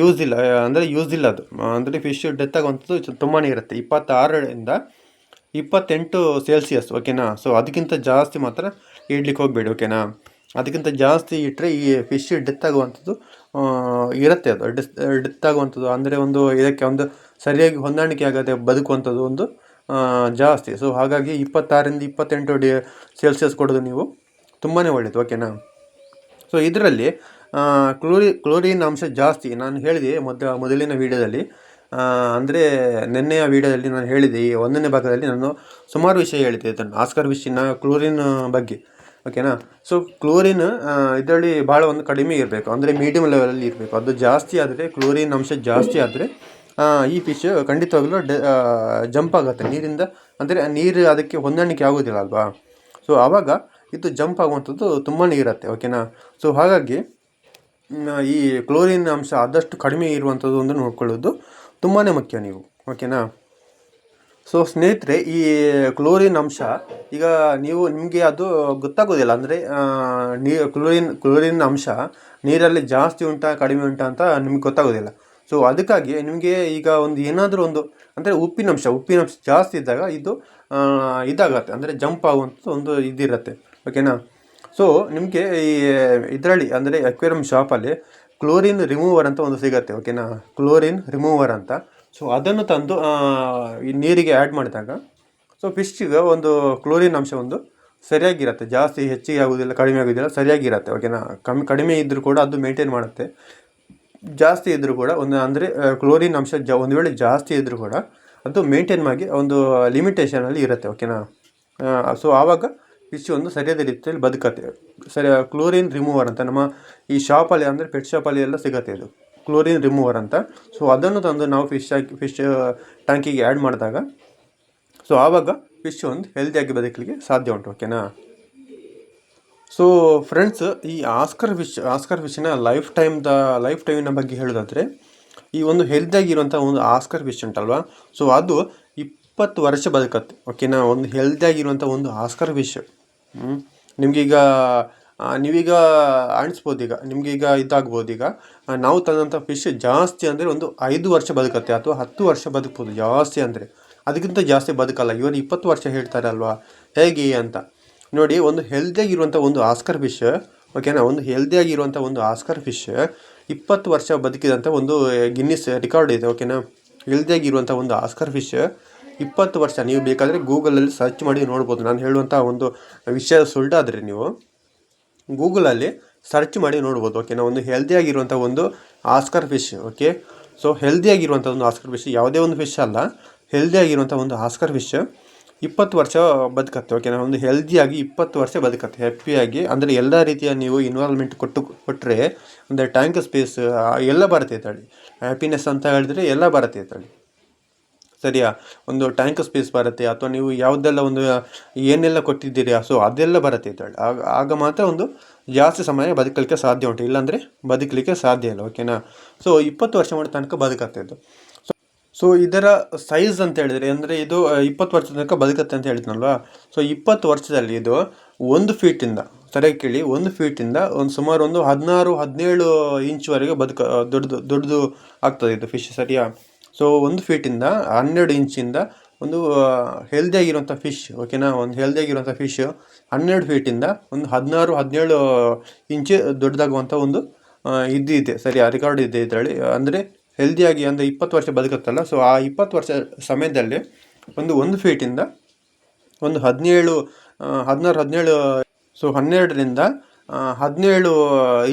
Speaker 1: ಯೂಸ್ ಇಲ್ಲ. ಅಂದರೆ ಯೂಸ್ ಇಲ್ಲ ಅದು. ಅಂದರೆ ಫಿಶ್ ಡೆತ್ ಆಗುವಂಥದ್ದು ತುಂಬಾ ಇರುತ್ತೆ. ಇಪ್ಪತ್ತಾರರಿಂದ ಇಪ್ಪತ್ತೆಂಟು ಸೆಲ್ಸಿಯಸ್ ಓಕೆನಾ? ಸೊ ಅದಕ್ಕಿಂತ ಜಾಸ್ತಿ ಮಾತ್ರ ಇಡ್ಲಿಕ್ಕೆ ಹೋಗಬೇಡಿ, ಓಕೆನಾ? ಅದಕ್ಕಿಂತ ಜಾಸ್ತಿ ಇಟ್ಟರೆ ಈ ಫಿಶ್ ಡೆತ್ ಆಗುವಂಥದ್ದು ಇರುತ್ತೆ ಅದು. ಡೆತ್ ಡೆತ್ ಆಗುವಂಥದ್ದು. ಅಂದರೆ ಒಂದು ಇದಕ್ಕೆ ಒಂದು ಸರಿಯಾಗಿ ಹೊಂದಾಣಿಕೆ ಆಗದೆ ಬದುಕುವಂಥದ್ದು ಒಂದು ಜಾಸ್ತಿ. ಸೊ ಹಾಗಾಗಿ ಇಪ್ಪತ್ತಾರರಿಂದ ಇಪ್ಪತ್ತೆಂಟು ಡಿ ಸೆಲ್ಸಿಯಸ್ ಕೊಡೋದು ನೀವು ತುಂಬಾ ಒಳ್ಳೆಯದು ಓಕೆನಾ ಸೊ ಇದರಲ್ಲಿ ಕ್ಲೋರಿ, ಕ್ಲೋರಿನ್ ಅಂಶ ಜಾಸ್ತಿ. ನಾನು ಹೇಳಿದೆ ಮೊದ, ಮೊದಲಿನ ವೀಡಿಯೋದಲ್ಲಿ. ಅಂದರೆ ನಿನ್ನೆಯ ವೀಡಿಯೋದಲ್ಲಿ ನಾನು ಹೇಳಿದೆ, ಈ ಒಂದನೇ ಭಾಗದಲ್ಲಿ ನಾನು ಸುಮಾರು ವಿಷಯ ಹೇಳಿದೆ, ಇದನ್ನು ಆಸ್ಕರ್ ವಿಷಯನ, ಕ್ಲೋರಿನ್ ಬಗ್ಗೆ ಓಕೆನಾ ಸೊ ಕ್ಲೋರಿನ್ ಇದರಲ್ಲಿ ಭಾಳ ಒಂದು ಕಡಿಮೆ ಇರಬೇಕು. ಅಂದರೆ ಮೀಡಿಯಮ್ ಲೆವೆಲಲ್ಲಿ ಇರಬೇಕು. ಅದು ಜಾಸ್ತಿ ಆದರೆ, ಕ್ಲೋರಿನ್ ಅಂಶ ಜಾಸ್ತಿ ಆದರೆ ಈ ಫಿಶ್ ಖಂಡಿತವಾಗ್ಲೂ ಡ ಜಂಪ್ ಆಗುತ್ತೆ. ನೀರಿಂದ ಅಂದರೆ ನೀರು ಅದಕ್ಕೆ ಹೊಂದಾಣಿಕೆ ಆಗೋದಿಲ್ಲ ಅಲ್ವಾ? ಸೊ ಆವಾಗ ಇದು ಜಂಪ್ ಆಗುವಂಥದ್ದು ತುಂಬಾ ಇರುತ್ತೆ ಓಕೆನಾ ಸೊ ಹಾಗಾಗಿ ಈ ಕ್ಲೋರಿನ್ ಅಂಶ ಆದಷ್ಟು ಕಡಿಮೆ ಇರುವಂಥದ್ದು ಒಂದು ನೋಡ್ಕೊಳ್ಳೋದು ತುಂಬಾ ಮುಖ್ಯ ನೀವು ಓಕೆನಾ ಸೊ ಸ್ನೇಹಿತರೆ, ಈ ಕ್ಲೋರಿನ್ ಅಂಶ, ಈಗ ನೀವು ನಿಮಗೆ ಅದು ಗೊತ್ತಾಗೋದಿಲ್ಲ, ಅಂದರೆ ನೀರು ಕ್ಲೋರಿನ್ ಕ್ಲೋರಿನ್ ಅಂಶ ನೀರಲ್ಲಿ ಜಾಸ್ತಿ ಉಂಟಾ, ಕಡಿಮೆ ಉಂಟಾ ಅಂತ ನಿಮ್ಗೆ ಗೊತ್ತಾಗೋದಿಲ್ಲ. ಸೊ ಅದಕ್ಕಾಗಿ ನಿಮಗೆ ಈಗ ಒಂದು ಏನಾದರೂ ಒಂದು, ಅಂದರೆ ಉಪ್ಪಿನಂಶ ಉಪ್ಪಿನಂಶ ಜಾಸ್ತಿ ಇದ್ದಾಗ ಇದು ಇದಾಗತ್ತೆ, ಅಂದರೆ ಜಂಪ್ ಆಗುವಂಥದ್ದು ಒಂದು ಇದಿರುತ್ತೆ. ಓಕೆನಾ ಸೊ ನಿಮಗೆ ಈ ಇದರಲ್ಲಿ, ಅಂದರೆ ಅಕ್ವೇರಿಯಂ ಶಾಪಲ್ಲಿ ಕ್ಲೋರಿನ್ ರಿಮೂವರ್ ಅಂತ ಒಂದು ಸಿಗುತ್ತೆ ಓಕೆನಾ ಕ್ಲೋರಿನ್ ರಿಮೂವರ್ ಅಂತ. ಸೊ ಅದನ್ನು ತಂದು ಈ ನೀರಿಗೆ ಆ್ಯಡ್ ಮಾಡಿದಾಗ ಸೊ ಫಿಶ್ಗೆ ಒಂದು ಕ್ಲೋರಿನ್ ಅಂಶ ಒಂದು ಸರಿಯಾಗಿರುತ್ತೆ. ಜಾಸ್ತಿ ಹೆಚ್ಚಿಗೆ ಆಗೋದಿಲ್ಲ, ಕಡಿಮೆ ಆಗೋದಿಲ್ಲ, ಸರಿಯಾಗಿರುತ್ತೆ ಓಕೆನಾ ಕಮ್ಮಿ, ಕಡಿಮೆ ಇದ್ದರೂ ಕೂಡ ಅದು ಮೇಂಟೈನ್ ಮಾಡುತ್ತೆ. ಜಾಸ್ತಿ ಇದ್ದರೂ ಕೂಡ ಒಂದು ಅಂದರೆ ಕ್ಲೋರಿನ್ ಅಂಶ ಜ, ಒಂದು ವೇಳೆ ಜಾಸ್ತಿ ಇದ್ದರೂ ಕೂಡ ಅದು ಮೇಂಟೈನ್ ಆಗಿ ಒಂದು ಲಿಮಿಟೇಷನಲ್ಲಿ ಇರುತ್ತೆ ಓಕೆನಾ ಸೊ ಆವಾಗ ಫಿಶ್ ಒಂದು ಸರಿಯಾದ ರೀತಿಯಲ್ಲಿ ಬದುಕತ್ತೆ. ಸರಿ ಕ್ಲೋರಿನ್ ರಿಮೂವರ್ ಅಂತ ನಮ್ಮ ಈ ಶಾಪಲ್ಲಿ ಅಂದರೆ ಪೆಟ್ ಶಾಪಲ್ಲಿ ಎಲ್ಲ ಸಿಗುತ್ತೆ ಇದು. ಕ್ಲೋರಿನ್ ರಿಮೂವರ್ ಅಂತ. ಸೊ ಅದನ್ನು ತಂದು ನಾವು ಫಿಶ್ ಹಾಕಿ ಫಿಶ್ ಟ್ಯಾಂಕಿಗೆ ಆ್ಯಡ್ ಮಾಡಿದಾಗ ಸೊ ಆವಾಗ ಫಿಶ್ ಒಂದು ಹೆಲ್ದಿಯಾಗಿ ಬದುಕಲಿಕ್ಕೆ ಸಾಧ್ಯ ಉಂಟು ಓಕೆನಾ ಸೊ ಫ್ರೆಂಡ್ಸ್ ಈ ಆಸ್ಕರ್ ವಿಶ್ ಆಸ್ಕರ್ ವಿಶ್ನ ಲೈಫ್ ಟೈಮ್ದ ಲೈಫ್ ಟೈಮಿನ ಬಗ್ಗೆ ಹೇಳೋದಾದರೆ, ಈ ಒಂದು ಹೆಲ್ದಿಯಾಗಿರುವಂಥ ಒಂದು ಆಸ್ಕರ್ ವಿಶ್ ಉಂಟಲ್ವಾ? ಸೊ ಅದು ಇಪ್ಪತ್ತು ವರ್ಷ ಬದುಕತ್ತೆ. ಓಕೆನಾ ಒಂದು ಹೆಲ್ದಿಯಾಗಿರುವಂಥ ಒಂದು ಆಸ್ಕರ್ ವಿಶ್ ನಿಮಗೀಗ ನೀವೀಗ ಅಣಿಸ್ಬೋದು ಈಗ ನಿಮಗೀಗ ಇದಾಗ್ಬೋದು ಈಗ ನಾವು ತಂದಂಥ ಫಿಶ್ ಜಾಸ್ತಿ ಅಂದರೆ ಒಂದು ಐದು ವರ್ಷ ಬದುಕತ್ತೆ ಅಥವಾ ಹತ್ತು ವರ್ಷ ಬದುಕ್ಬೋದು ಜಾಸ್ತಿ ಅಂದರೆ. ಅದಕ್ಕಿಂತ ಜಾಸ್ತಿ ಬದುಕಲ್ಲ. ಇವರು ಇಪ್ಪತ್ತು ವರ್ಷ ಹೇಳ್ತಾರೆ ಅಲ್ವಾ? ಹೇಗೆ ಅಂತ? ನೋಡಿ, ಒಂದು ಹೆಲ್ದಿಯಾಗಿರುವಂಥ ಒಂದು ಆಸ್ಕರ್ ಫಿಶ್ ಓಕೆನಾ ಒಂದು ಹೆಲ್ದಿಯಾಗಿರುವಂಥ ಒಂದು ಆಸ್ಕರ್ ಫಿಶ್ ಇಪ್ಪತ್ತು ವರ್ಷ ಬದುಕಿದಂಥ ಒಂದು ಗಿನ್ನಿಸ್ ರೆಕಾರ್ಡ್ ಇದೆ ಓಕೆನಾ ಹೆಲ್ದಿಯಾಗಿರುವಂಥ ಒಂದು ಆಸ್ಕರ್ ಫಿಶ್ ಇಪ್ಪತ್ತು ವರ್ಷ. ನೀವು ಬೇಕಾದರೆ ಗೂಗಲಲ್ಲಿ ಸರ್ಚ್ ಮಾಡಿ ನೋಡ್ಬೋದು. ನಾನು ಹೇಳುವಂಥ ಒಂದು ವಿಷಯ ಸುಳ್ಳಾದರೆ ನೀವು ಗೂಗಲಲ್ಲಿ ಸರ್ಚ್ ಮಾಡಿ ನೋಡ್ಬೋದು ಓಕೆನಾ ಒಂದು ಹೆಲ್ದಿಯಾಗಿರುವಂಥ ಒಂದು ಆಸ್ಕರ್ ಫಿಶ್ ಓಕೆ ಸೊ ಹೆಲ್ದಿಯಾಗಿರುವಂಥ ಒಂದು ಆಸ್ಕರ್ ಫಿಶ್ ಯಾವುದೇ ಒಂದು ಫಿಶ್ ಅಲ್ಲ. ಹೆಲ್ದಿಯಾಗಿರುವಂಥ ಒಂದು ಆಸ್ಕರ್ ಫಿಶ್ ಇಪ್ಪತ್ತು ವರ್ಷ ಬದುಕತ್ತೆ ಓಕೆನಾ ಒಂದು ಹೆಲ್ದಿಯಾಗಿ ಇಪ್ಪತ್ತು ವರ್ಷ ಬದುಕತ್ತೆ ಹ್ಯಾಪಿಯಾಗಿ ಅಂದರೆ ಎಲ್ಲ ರೀತಿಯ ನೀವು ಇನ್ವಾಲ್ವ್ಮೆಂಟ್ ಕೊಟ್ಟು ಕೊಟ್ಟರೆ ಅಂದರೆ ಟ್ಯಾಂಕ್ ಸ್ಪೇಸ್ ಎಲ್ಲ ಬರುತ್ತೆ ತಳಿ ಹ್ಯಾಪಿನೆಸ್ ಅಂತ ಹೇಳಿದ್ರೆ ಎಲ್ಲ ಬರುತ್ತೆ ತಳಿ ಸರಿಯಾ? ಒಂದು ಟ್ಯಾಂಕ್ ಸ್ಪೇಸ್ ಬರುತ್ತೆ, ಅಥವಾ ನೀವು ಯಾವುದೆಲ್ಲ ಒಂದು, ಏನೆಲ್ಲ ಕೊಟ್ಟಿದ್ದೀರಿ, ಸೊ ಅದೆಲ್ಲ ಬರುತ್ತೆ ತಾಳಿ ಆಗ ಆಗ ಮಾತ್ರ ಒಂದು ಜಾಸ್ತಿ ಸಮಯ ಬದುಕಲಿಕ್ಕೆ ಸಾಧ್ಯ ಉಂಟು. ಇಲ್ಲಾಂದರೆ ಬದುಕಲಿಕ್ಕೆ ಸಾಧ್ಯ ಇಲ್ಲ ಓಕೆನಾ ಸೊ ಇಪ್ಪತ್ತು ವರ್ಷ ಮಾಡೋ ತನಕ ಬದುಕತ್ತೆ ಇದು ಸೊ ಇದರ ಸೈಜ್ ಅಂತ ಹೇಳಿದರೆ, ಅಂದರೆ ಇದು ಇಪ್ಪತ್ತು ವರ್ಷದ ತನಕ ಬದುಕತ್ತೆ ಅಂತ ಹೇಳಿದ್ನಲ್ವ? ಸೊ ಇಪ್ಪತ್ತು ವರ್ಷದಲ್ಲಿ ಇದು ಒಂದು ಫೀಟಿಂದ ಸರಿಯಾಗಿ ಕೇಳಿ, ಒಂದು ಫೀಟಿಂದ ಒಂದು ಸುಮಾರು ಒಂದು ಹದಿನಾರು, ಹದಿನೇಳು ಇಂಚ್ವರೆಗೆ ಬದುಕ ದೊಡ್ಡದು ದೊಡ್ಡದು ಆಗ್ತದೆ ಇದು ಫಿಶ್ ಸರಿಯಾ? ಸೊ ಒಂದು ಫೀಟಿಂದ ಹನ್ನೆರಡು ಇಂಚಿಂದ ಒಂದು ಹೆಲ್ದಿಯಾಗಿರುವಂಥ ಫಿಶ್ ಓಕೆನಾ ಒಂದು ಹೆಲ್ದಿಯಾಗಿರುವಂಥ ಫಿಶ್ ಹನ್ನೆರಡು ಫೀಟಿಂದ ಒಂದು ಹದಿನಾರು, ಹದಿನೇಳು ಇಂಚು ದೊಡ್ಡದಾಗುವಂಥ ಒಂದು ಇದ್ದಿದೆ ಇದು ಇದೆ ಸರಿ ರೆಕಾರ್ಡ್ ಇದೆ ಇದರಲ್ಲಿ. ಅಂದರೆ ಹೆಲ್ದಿಯಾಗಿ ಅಂದರೆ ಇಪ್ಪತ್ತು ವರ್ಷ ಬದುಕುತ್ತಲ್ಲ ಸೊ ಆ ಇಪ್ಪತ್ತು ವರ್ಷ ಸಮಯದಲ್ಲಿ ಒಂದು ಒಂದು ಫೀಟಿಂದ ಒಂದು ಹದಿನೇಳು ಹದಿನಾರು, ಹದಿನೇಳು ಸೊ ಹನ್ನೆರಡರಿಂದ ಹದಿನೇಳು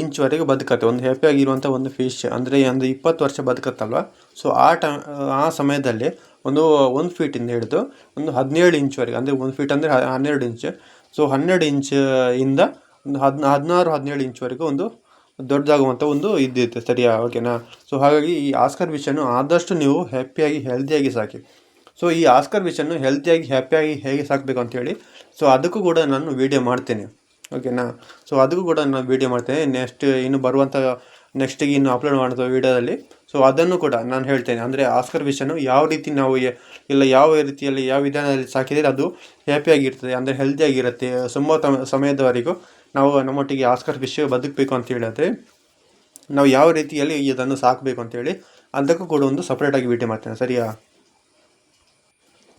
Speaker 1: ಇಂಚ್ವರೆಗೆ ಬದುಕತ್ತೆ. ಒಂದು ಹೆಪ್ಪಿಯಾಗಿರುವಂಥ ಒಂದು ಫಿಶ್ ಅಂದರೆ ಅಂದರೆ ಇಪ್ಪತ್ತು ವರ್ಷ ಬದುಕತ್ತಲ್ವ? ಸೊ ಆ ಟೈಮ್ ಆ ಸಮಯದಲ್ಲಿ ಒಂದು ಒಂದು ಫೀಟಿಂದ ಹಿಡಿದು ಒಂದು ಹದಿನೇಳು ಇಂಚ್ವರೆಗೆ ಅಂದರೆ ಒಂದು ಫೀಟ್ ಅಂದರೆ ಹನ್ನೆರಡು ಇಂಚ್ ಸೊ ಹನ್ನೆರಡು ಇಂಚ್ ಇಂದ ಒಂದು ಹದಿನ, ಹದಿನಾರು, ಹದಿನೇಳು ಇಂಚ್ವರೆಗೂ ಒಂದು ದೊಡ್ಡದಾಗುವಂಥ ಒಂದು ಇದ್ದಿತ್ತು ಸರಿಯಾ? ಓಕೆನಾ? ಸೊ ಹಾಗಾಗಿ ಈ ಆಸ್ಕರ್ ವಿಷನ್ನು ಆದಷ್ಟು ನೀವು ಹ್ಯಾಪಿಯಾಗಿ ಹೆಲ್ದಿಯಾಗಿ ಸಾಕಿ. ಸೊ ಈ ಆಸ್ಕರ್ ವಿಷನ್ನು ಹೆಲ್ತಿಯಾಗಿ ಹ್ಯಾಪಿಯಾಗಿ ಹೇಗೆ ಸಾಕಬೇಕು ಅಂತೇಳಿ ಸೊ ಅದಕ್ಕೂ ಕೂಡ ನಾನು ವೀಡಿಯೋ ಮಾಡ್ತೇನೆ. ಓಕೆನಾ? ಸೊ ಅದಕ್ಕೂ ಕೂಡ ನಾನು ವೀಡಿಯೋ ಮಾಡ್ತೇನೆ. ನೆಕ್ಸ್ಟ್ ಇನ್ನು ಬರುವಂಥ ನೆಕ್ಸ್ಟಿಗೆ ಇನ್ನು ಅಪ್ಲೋಡ್ ಮಾಡೋದು ವೀಡಿಯೋದಲ್ಲಿ ಸೊ ಅದನ್ನು ಕೂಡ ನಾನು ಹೇಳ್ತೇನೆ. ಅಂದರೆ ಆಸ್ಕರ್ ವಿಷನ್ನು ಯಾವ ರೀತಿ ನಾವು ಇಲ್ಲ ಯಾವ ರೀತಿಯಲ್ಲಿ, ಯಾವ ವಿಧಾನದಲ್ಲಿ ಸಾಕಿದರೆ ಅದು ಹ್ಯಾಪಿಯಾಗಿರ್ತದೆ ಅಂದರೆ ಹೆಲ್ದಿಯಾಗಿರುತ್ತೆ ತುಂಬ ಸಮಯದವರೆಗೂ ನಾವು ನಮ್ಮೊಟ್ಟಿಗೆ ಆಸ್ಕರ್ ಫಿಶ್ ಬದುಕಬೇಕು ಅಂತ ಹೇಳಿದ್ರೆ, ನಾವು ಯಾವ ರೀತಿಯಲ್ಲಿ ಇದನ್ನು ಸಾಕಬೇಕು ಅಂತೇಳಿ ಅದಕ್ಕೂ ಕೂಡ ಒಂದು ಸಪ್ರೇಟಾಗಿ ವೀಡಿಯೋ ಮಾಡ್ತೇನೆ, ಸರಿಯಾ?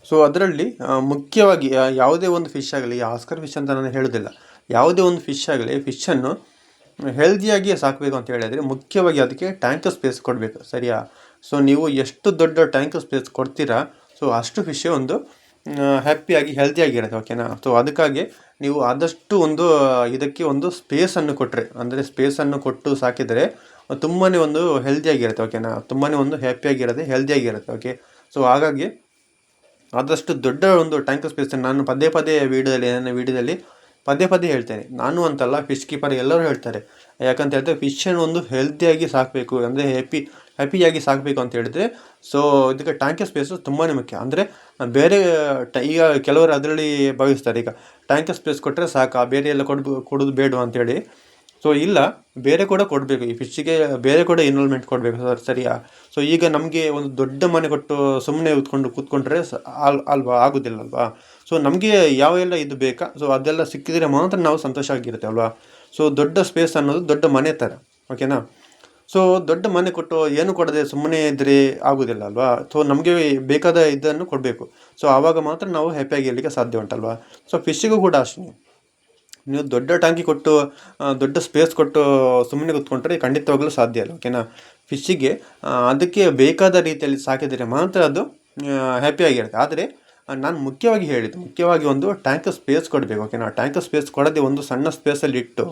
Speaker 1: ಸೊ ಅದರಲ್ಲಿ ಮುಖ್ಯವಾಗಿ ಯಾವುದೇ ಒಂದು ಫಿಶ್ ಆಗಲಿ ಆಸ್ಕರ್ ಫಿಶ್ ಅಂತ ನಾನು ಹೇಳೋದಿಲ್ಲ, ಯಾವುದೇ ಒಂದು ಫಿಶ್ ಆಗಲಿ ಫಿಶನ್ನು ಹೆಲ್ದಿಯಾಗಿ ಸಾಕಬೇಕು ಅಂತ ಹೇಳಿದರೆ ಮುಖ್ಯವಾಗಿ ಅದಕ್ಕೆ ಟ್ಯಾಂಕ್ ಸ್ಪೇಸ್ ಕೊಡಬೇಕು, ಸರಿಯಾ? ಸೊ ನೀವು ಎಷ್ಟು ದೊಡ್ಡ ಟ್ಯಾಂಕ್ ಸ್ಪೇಸ್ ಕೊಡ್ತೀರಾ ಸೊ ಅಷ್ಟು ಫಿಶ್ ಒಂದು ಹ್ಯಾಪಿಯಾಗಿ ಹೆಲ್ದಿಯಾಗಿರುತ್ತೆ ಓಕೆನಾ ಸೊ ಅದಕ್ಕಾಗಿ ನೀವು ಆದಷ್ಟು ಒಂದು, ಇದಕ್ಕೆ ಒಂದು ಸ್ಪೇಸನ್ನು ಕೊಟ್ಟರೆ ಅಂದರೆ ಸ್ಪೇಸನ್ನು ಕೊಟ್ಟು ಸಾಕಿದರೆ ತುಂಬಾ ಒಂದು ಹೆಲ್ದಿಯಾಗಿರುತ್ತೆ ಓಕೆನಾ ತುಂಬಾ ಒಂದು ಹ್ಯಾಪಿಯಾಗಿರುತ್ತೆ ಹೆಲ್ದಿಯಾಗಿರುತ್ತೆ ಓಕೆ ಸೊ ಹಾಗಾಗಿ ಆದಷ್ಟು ದೊಡ್ಡ ಒಂದು ಟ್ಯಾಂಕ್ ಸ್ಪೇಸ್ ನಾನು ಪದೇ ಪದೇ ವೀಡಿಯೋದಲ್ಲಿ ನನ್ನ ವೀಡಿಯೋದಲ್ಲಿ ಪದೇ ಪದೇ ಹೇಳ್ತೇನೆ. ನಾನು ಅಂತಲ್ಲ ಫಿಶ್ ಕೀಪರ್ ಎಲ್ಲರೂ ಹೇಳ್ತಾರೆ. ಯಾಕಂತ ಹೇಳಿದ್ರೆ ಫಿಶನ್ನು ಒಂದು ಹೆಲ್ದಿಯಾಗಿ ಸಾಕಬೇಕು, ಅಂದರೆ ಹ್ಯಾಪಿ ಹ್ಯಾಪಿಯಾಗಿ ಸಾಕಬೇಕು ಅಂತ ಹೇಳಿದ್ರೆ ಸೊ ಇದಕ್ಕೆ ಟ್ಯಾಂಕರ್ ಸ್ಪೇಸು ತುಂಬಾ ಮುಖ್ಯ. ಅಂದರೆ ಬೇರೆ, ಟ, ಈಗ ಕೆಲವರು ಅದರಲ್ಲಿ ಭಾವಿಸ್ತಾರೆ. ಈಗ ಟ್ಯಾಂಕ್ ಸ್ಪೇಸ್ ಕೊಟ್ಟರೆ ಸಾಕಾ ಬೇರೆ ಎಲ್ಲ ಕೊಡ್ಬ, ಕೊಡೋದು ಬೇಡ ಅಂತೇಳಿ ಸೊ ಇಲ್ಲ, ಬೇರೆ ಕೂಡ ಕೊಡಬೇಕು. ಈ ಫಿಶ್ಶಿಗೆ ಬೇರೆ ಕೂಡ ಇನ್ವಾಲ್ವ್ಮೆಂಟ್ ಕೊಡಬೇಕು, ಸರ್, ಸರಿಯಾ? ಸೊ ಈಗ ನಮಗೆ ಒಂದು ದೊಡ್ಡ ಮನೆ ಕೊಟ್ಟು ಸುಮ್ಮನೆ ಉತ್ಕೊಂಡು ಕೂತ್ಕೊಂಡ್ರೆ ಅಲ್, ಅಲ್ವಾ? ಆಗೋದಿಲ್ಲ, ಅಲ್ವಾ? ಸೊ ನಮಗೆ ಯಾವ ಎಲ್ಲ ಇದು ಬೇಕಾ? ಸೊ ಅದೆಲ್ಲ ಸಿಕ್ಕಿದರೆ ಮಾತ್ರ ನಾವು ಸಂತೋಷ ಆಗಿರುತ್ತೆ, ಅಲ್ವಾ? ಸೊ ದೊಡ್ಡ ಸ್ಪೇಸ್ ಅನ್ನೋದು ದೊಡ್ಡ ಮನೆ ಥರ ಓಕೆನಾ ಸೊ ದೊಡ್ಡ ಮನೆ ಕೊಟ್ಟು ಏನು ಕೊಡದೆ ಸುಮ್ಮನೆ ಇದ್ದರೆ ಆಗೋದಿಲ್ಲ ಅಲ್ವಾ? ಸೊ ನಮಗೆ ಬೇಕಾದ ಇದನ್ನು ಕೊಡಬೇಕು. ಸೊ ಆವಾಗ ಮಾತ್ರ ನಾವು ಹ್ಯಾಪಿಯಾಗಿ ಇರಲಿಕ್ಕೆ ಸಾಧ್ಯ ಉಂಟಲ್ವಾ? ಸೊ ಫಿಶ್ಗೂ ಕೂಡ ಅಷ್ಟೇ. ನೀವು ದೊಡ್ಡ ಟ್ಯಾಂಕಿ ಕೊಟ್ಟು ದೊಡ್ಡ ಸ್ಪೇಸ್ ಕೊಟ್ಟು ಸುಮ್ಮನೆ ಕೂತ್ಕೊಂಡ್ರೆ ಖಂಡಿತವಾಗಲೂ ಸಾಧ್ಯ ಇಲ್ಲ ಓಕೆನಾ ಫಿಶ್ಶಿಗೆ ಅದಕ್ಕೆ ಬೇಕಾದ ರೀತಿಯಲ್ಲಿ ಸಾಕಿದರೆ ಮಾತ್ರ ಅದು ಹ್ಯಾಪಿಯಾಗಿರುತ್ತೆ ಆದರೆ ನಾನು ಮುಖ್ಯವಾಗಿ ಹೇಳಿದ್ದು, ಮುಖ್ಯವಾಗಿ ಒಂದು ಟ್ಯಾಂಕ್ ಸ್ಪೇಸ್ ಕೊಡಬೇಕು ಓಕೆನಾ ಟ್ಯಾಂಕ್ ಸ್ಪೇಸ್ ಕೊಡದೆ ಒಂದು ಸಣ್ಣ ಸ್ಪೇಸಲ್ಲಿ ಇಟ್ಟು,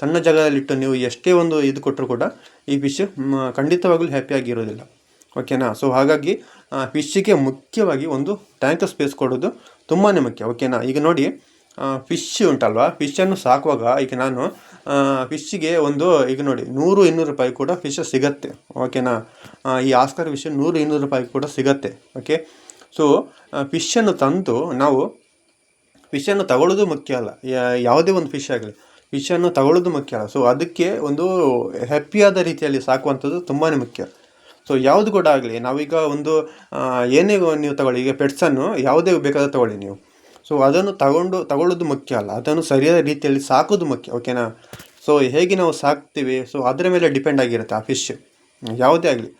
Speaker 1: ಸಣ್ಣ ಜಾಗದಲ್ಲಿಟ್ಟು ನೀವು ಎಷ್ಟೇ ಒಂದು ಇದು ಕೊಟ್ಟರು ಕೂಡ ಈ ಫಿಶ್ ಖಂಡಿತವಾಗಲೂ ಹ್ಯಾಪಿಯಾಗಿರೋದಿಲ್ಲ ಓಕೆನಾ ಸೊ ಹಾಗಾಗಿ ಫಿಶ್ಶಿಗೆ ಮುಖ್ಯವಾಗಿ ಒಂದು ಟ್ಯಾಂಕ್ ಸ್ಪೇಸ್ ಕೊಡೋದು ತುಂಬಾ ಮುಖ್ಯ ಓಕೆನಾ ಈಗ ನೋಡಿ ಫಿಶ್ ಉಂಟಲ್ವಾ? ಫಿಶನ್ನು ಸಾಕುವಾಗ, ಈಗ ನಾನು ಫಿಶ್ಶಿಗೆ ಒಂದು, ಈಗ ನೋಡಿ, ನೂರು ಇನ್ನೂರು ರೂಪಾಯಿ ಕೂಡ ಫಿಶ್ ಸಿಗತ್ತೆ ಓಕೆನಾ ಈ ಆಸ್ಕರ್ ಫಿಶ್ ನೂರು ಇನ್ನೂರು ರೂಪಾಯಿ ಕೂಡ ಸಿಗತ್ತೆ ಓಕೆ ಸೊ ಫಿಶನ್ನು ತಂದು ನಾವು ಫಿಶನ್ನು ತಗೊಳ್ಳೋದು ಮುಖ್ಯ ಅಲ್ಲ. ಯಾವುದೇ ಒಂದು ಫಿಶ್ ಆಗಲಿ ಫಿಶನ್ನು ತಗೊಳ್ಳೋದು ಮುಖ್ಯ ಅಲ್ಲ. ಸೊ ಅದಕ್ಕೆ ಒಂದು ಹ್ಯಾಪಿಯಾದ ರೀತಿಯಲ್ಲಿ ಸಾಕುವಂಥದ್ದು ತುಂಬಾ ಮುಖ್ಯ. ಸೊ ಯಾವುದು ಕೂಡ ಆಗಲಿ, ನಾವೀಗ ಒಂದು ಏನೇ ನೀವು ತಗೊಳ್ಳಿ, ಈಗ ಪೆಟ್ಸನ್ನು ಯಾವುದೇ ಬೇಕಾದ ತಗೊಳ್ಳಿ ನೀವು. ಸೊ ಅದನ್ನು ತಗೊಂಡು, ತಗೊಳ್ಳೋದು ಮುಖ್ಯ ಅಲ್ಲ. ಅದನ್ನು ಸರಿಯಾದ ರೀತಿಯಲ್ಲಿ ಸಾಕೋದು ಮುಖ್ಯ ಓಕೆನಾ ಸೊ ಹೇಗೆ ನಾವು ಸಾಕ್ತೀವಿ? ಸೊ ಅದರ ಮೇಲೆ ಡಿಪೆಂಡ್ ಆಗಿರುತ್ತೆ ಆ ಫಿಶ್ ಯಾವುದೇ ಆಗಲಿ.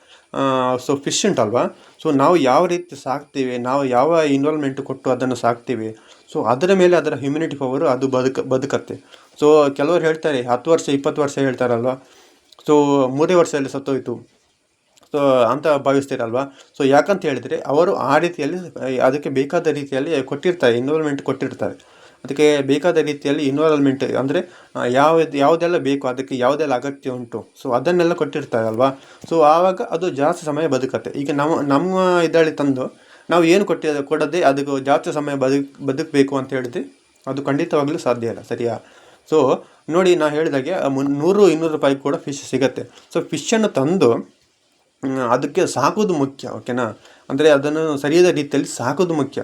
Speaker 1: ಸೊ ಫಿಶ್ ಉಂಟಲ್ವಾ? ಸೊ ನಾವು ಯಾವ ರೀತಿ ಸಾಕ್ತೀವಿ, ನಾವು ಯಾವ ಇನ್ವಾಲ್ವ್ಮೆಂಟ್ ಕೊಟ್ಟು ಅದನ್ನು ಸಾಕ್ತೀವಿ ಸೊ ಅದರ ಮೇಲೆ ಅದರ ಹ್ಯುಮಿನಿಟಿ ಪವರು ಅದು ಬದುಕ, ಬದುಕತ್ತೆ. ಸೊ ಕೆಲವರು ಹೇಳ್ತಾರೆ, ಹತ್ತು ವರ್ಷ, ಇಪ್ಪತ್ತು ವರ್ಷ ಹೇಳ್ತಾರಲ್ವಾ? ಸೊ ಮೂರೇ ವರ್ಷದಲ್ಲಿ ಸತ್ತೋಯ್ತು. ಸೊ ಅಂತ ಭಾವಿಸ್ತೀರಲ್ವ? ಸೊ ಯಾಕಂತ ಹೇಳಿದರೆ, ಅವರು ಆ ರೀತಿಯಲ್ಲಿ, ಅದಕ್ಕೆ ಬೇಕಾದ ರೀತಿಯಲ್ಲಿ ಕೊಟ್ಟಿರ್ತಾರೆ ಇನ್ವಾಲ್ವ್ಮೆಂಟ್ ಕೊಟ್ಟಿರ್ತಾರೆ. ಅದಕ್ಕೆ ಬೇಕಾದ ರೀತಿಯಲ್ಲಿ ಇನ್ವಾಲ್ವ್ಮೆಂಟ್ ಅಂದರೆ ಯಾವ ಯಾವುದೆಲ್ಲ ಬೇಕು, ಅದಕ್ಕೆ ಯಾವುದೆಲ್ಲ ಅಗತ್ಯ ಉಂಟು. ಸೊ ಅದನ್ನೆಲ್ಲ ಕೊಟ್ಟಿರ್ತಾರೆ ಅಲ್ವಾ? ಸೊ ಆವಾಗ ಅದು ಜಾಸ್ತಿ ಸಮಯ ಬದುಕತ್ತೆ. ಈಗ ನಮ್ಮ ನಮ್ಮ ಇದರಲ್ಲಿ ತಂದು ನಾವು ಏನು ಕೊಟ್ಟಿ, ಕೊಡದೆ ಅದಕ್ಕೆ ಜಾಸ್ತಿ ಸಮಯ ಬದುಕ್ ಬದುಕಬೇಕು ಅಂತ ಹೇಳಿದ್ರೆ ಅದು ಖಂಡಿತವಾಗಲೂ ಸಾಧ್ಯ ಇಲ್ಲ, ಸರಿಯಾ? ಸೊ ನೋಡಿ ನಾ ಹೇಳಿದಾಗೆ ನೂರು, ಇನ್ನೂರು ರೂಪಾಯಿ ಕೂಡ ಫಿಶ್ ಸಿಗತ್ತೆ. ಸೊ ಫಿಶನ್ನು ತಂದು ಅದಕ್ಕೆ ಸಾಕೋದು ಮುಖ್ಯ ಓಕೆನಾ ಅಂದರೆ ಅದನ್ನು ಸರಿಯಾದ ರೀತಿಯಲ್ಲಿ ಸಾಕೋದು ಮುಖ್ಯ.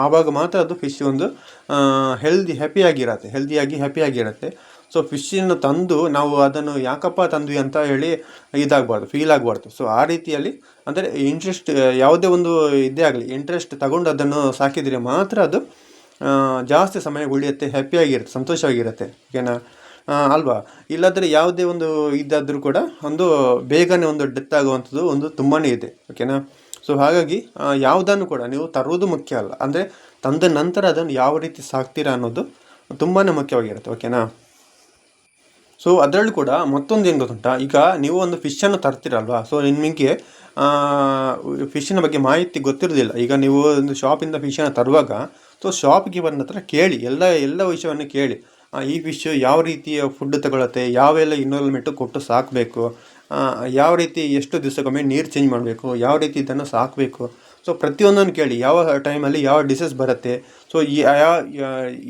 Speaker 1: ಆವಾಗ ಮಾತ್ರ ಅದು ಫಿಶ್ ಒಂದು ಹೆಲ್ದಿ ಹ್ಯಾಪಿಯಾಗಿರತ್ತೆ ಹೆಲ್ದಿಯಾಗಿ ಹ್ಯಾಪಿಯಾಗಿರತ್ತೆ ಸೊ ಫಿಶ್ಶನ್ನು ತಂದು ನಾವು ಅದನ್ನು ಯಾಕಪ್ಪ ತಂದ್ವಿ ಅಂತ ಹೇಳಿ ಇದಾಗಬಾರ್ದು ಫೀಲ್ ಆಗಬಾರ್ದು. ಸೊ ಆ ರೀತಿಯಲ್ಲಿ ಅಂದರೆ ಇಂಟ್ರೆಸ್ಟ್ ಯಾವುದೇ ಒಂದು ಇದೇ ಆಗಲಿ ಇಂಟ್ರೆಸ್ಟ್ ತಗೊಂಡು ಅದನ್ನು ಸಾಕಿದರೆ ಮಾತ್ರ ಅದು ಜಾಸ್ತಿ ಸಮಯ ಉಳಿಯುತ್ತೆ ಹ್ಯಾಪಿಯಾಗಿರುತ್ತೆ ಸಂತೋಷವಾಗಿರುತ್ತೆ. ಓಕೆನಾ ಅಲ್ವಾ? ಇಲ್ಲಾದರೆ ಯಾವುದೇ ಒಂದು ಇದಾದರೂ ಕೂಡ ಒಂದು ಬೇಗನೆ ಒಂದು ಡೆತ್ ಆಗುವಂಥದ್ದು ಒಂದು ತುಂಬಾ ಇದೆ. ಓಕೆನಾ ಸೊ ಹಾಗಾಗಿ ಯಾವುದನ್ನು ಕೂಡ ನೀವು ತರುವುದು ಮುಖ್ಯ ಅಲ್ಲ. ಅಂದರೆ, ತಂದ ನಂತರ ಅದನ್ನು ಯಾವ ರೀತಿ ಸಾಕ್ತೀರಾ ಅನ್ನೋದು ತುಂಬಾ ಮುಖ್ಯವಾಗಿರುತ್ತೆ ಓಕೆನಾ ಸೊ ಅದರಲ್ಲೂ ಕೂಡ ಮತ್ತೊಂದು ಏನು ಗೊತ್ತುಂಟಾ? ಈಗ ನೀವು ಒಂದು ಫಿಶನ್ನು ತರ್ತೀರಲ್ವಾ? ಸೊ ನಿಮಗೆ ಫಿಶ್ಶಿನ ಬಗ್ಗೆ ಮಾಹಿತಿ ಗೊತ್ತಿರೋದಿಲ್ಲ. ಈಗ ನೀವು ಒಂದು ಶಾಪಿಂದ ಫಿಶನ್ನು ತರುವಾಗ ಸೊ ಶಾಪ್ಗೆ ಬಂದ ಹತ್ರ ಕೇಳಿ, ಎಲ್ಲ ಎಲ್ಲ ವಿಷಯವನ್ನು ಕೇಳಿ. ಈ ಫಿಶ್ ಯಾವ ರೀತಿಯ ಫುಡ್ ತಗೊಳುತ್ತೆ? ಯಾವೆಲ್ಲ ಇನ್ವಾಲ್ವ್ಮೆಂಟು ಕೊಟ್ಟು ಸಾಕಬೇಕು? ಯಾವ ರೀತಿ ಎಷ್ಟು ದಿವಸಕ್ಕೊಮ್ಮೆ ನೀರು ಚೇಂಜ್ ಮಾಡಬೇಕು, ಯಾವ ರೀತಿ ಇದನ್ನು ಸಾಕಬೇಕು? ಸೊ ಪ್ರತಿಯೊಂದನ್ನು ಕೇಳಿ, ಯಾವ ಟೈಮಲ್ಲಿ ಯಾವ ಡಿಸೀಸ್ ಬರುತ್ತೆ? ಸೊ ಯಾವ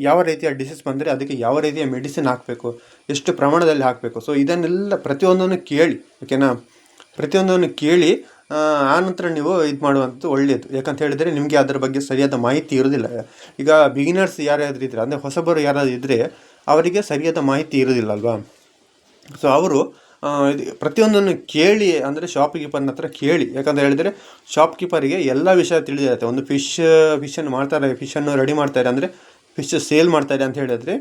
Speaker 1: ಯಾವ ರೀತಿಯ ಡಿಸೀಸ್ ಬಂದರೆ ಅದಕ್ಕೆ ಯಾವ ರೀತಿಯ ಮೆಡಿಸಿನ್ ಹಾಕಬೇಕು? ಎಷ್ಟು ಪ್ರಮಾಣದಲ್ಲಿ ಹಾಕಬೇಕು? ಸೊ ಇದನ್ನೆಲ್ಲ ಪ್ರತಿಯೊಂದನ್ನು ಕೇಳಿ ಓಕೆನಾ ಪ್ರತಿಯೊಂದನ್ನು ಕೇಳಿ ಆನಂತರ ನೀವು ಇದು ಮಾಡುವಂಥದ್ದು ಒಳ್ಳೆಯದು ಯಾಕಂತ ಹೇಳಿದರೆ ನಿಮಗೆ ಅದರ ಬಗ್ಗೆ ಸರಿಯಾದ ಮಾಹಿತಿ ಇರೋದಿಲ್ಲ. ಈಗ ಬಿಗಿನರ್ಸ್ ಯಾರ್ಯಾದ್ರು ಇದ್ದರೆ ಅಂದರೆ ಹೊಸಬರು ಯಾರಾದರೂ ಇದ್ದರೆ ಅವರಿಗೆ ಸರಿಯಾದ ಮಾಹಿತಿ ಇರೋದಿಲ್ಲ ಅಲ್ವಾ? ಸೊ ಅವರು ಇದು ಪ್ರತಿಯೊಂದನ್ನು ಕೇಳಿ, ಅಂದರೆ ಶಾಪ್ ಕೀಪರ್ನ ಹತ್ರ ಕೇಳಿ. ಯಾಕಂತ ಹೇಳಿದರೆ ಶಾಪ್ ಕೀಪರಿಗೆ ಎಲ್ಲ ವಿಷಯ ತಿಳಿದಿರುತ್ತೆ. ಒಂದು ಫಿಶ್ ಫಿಶನ್ನು ಮಾಡ್ತಾರೆ ಫಿಶನ್ನು ರೆಡಿ ಮಾಡ್ತಾರೆ ಅಂದರೆ ಫಿಶ್ ಸೇಲ್ ಮಾಡ್ತಾರೆ ಅಂತ ಹೇಳಿದರೆ,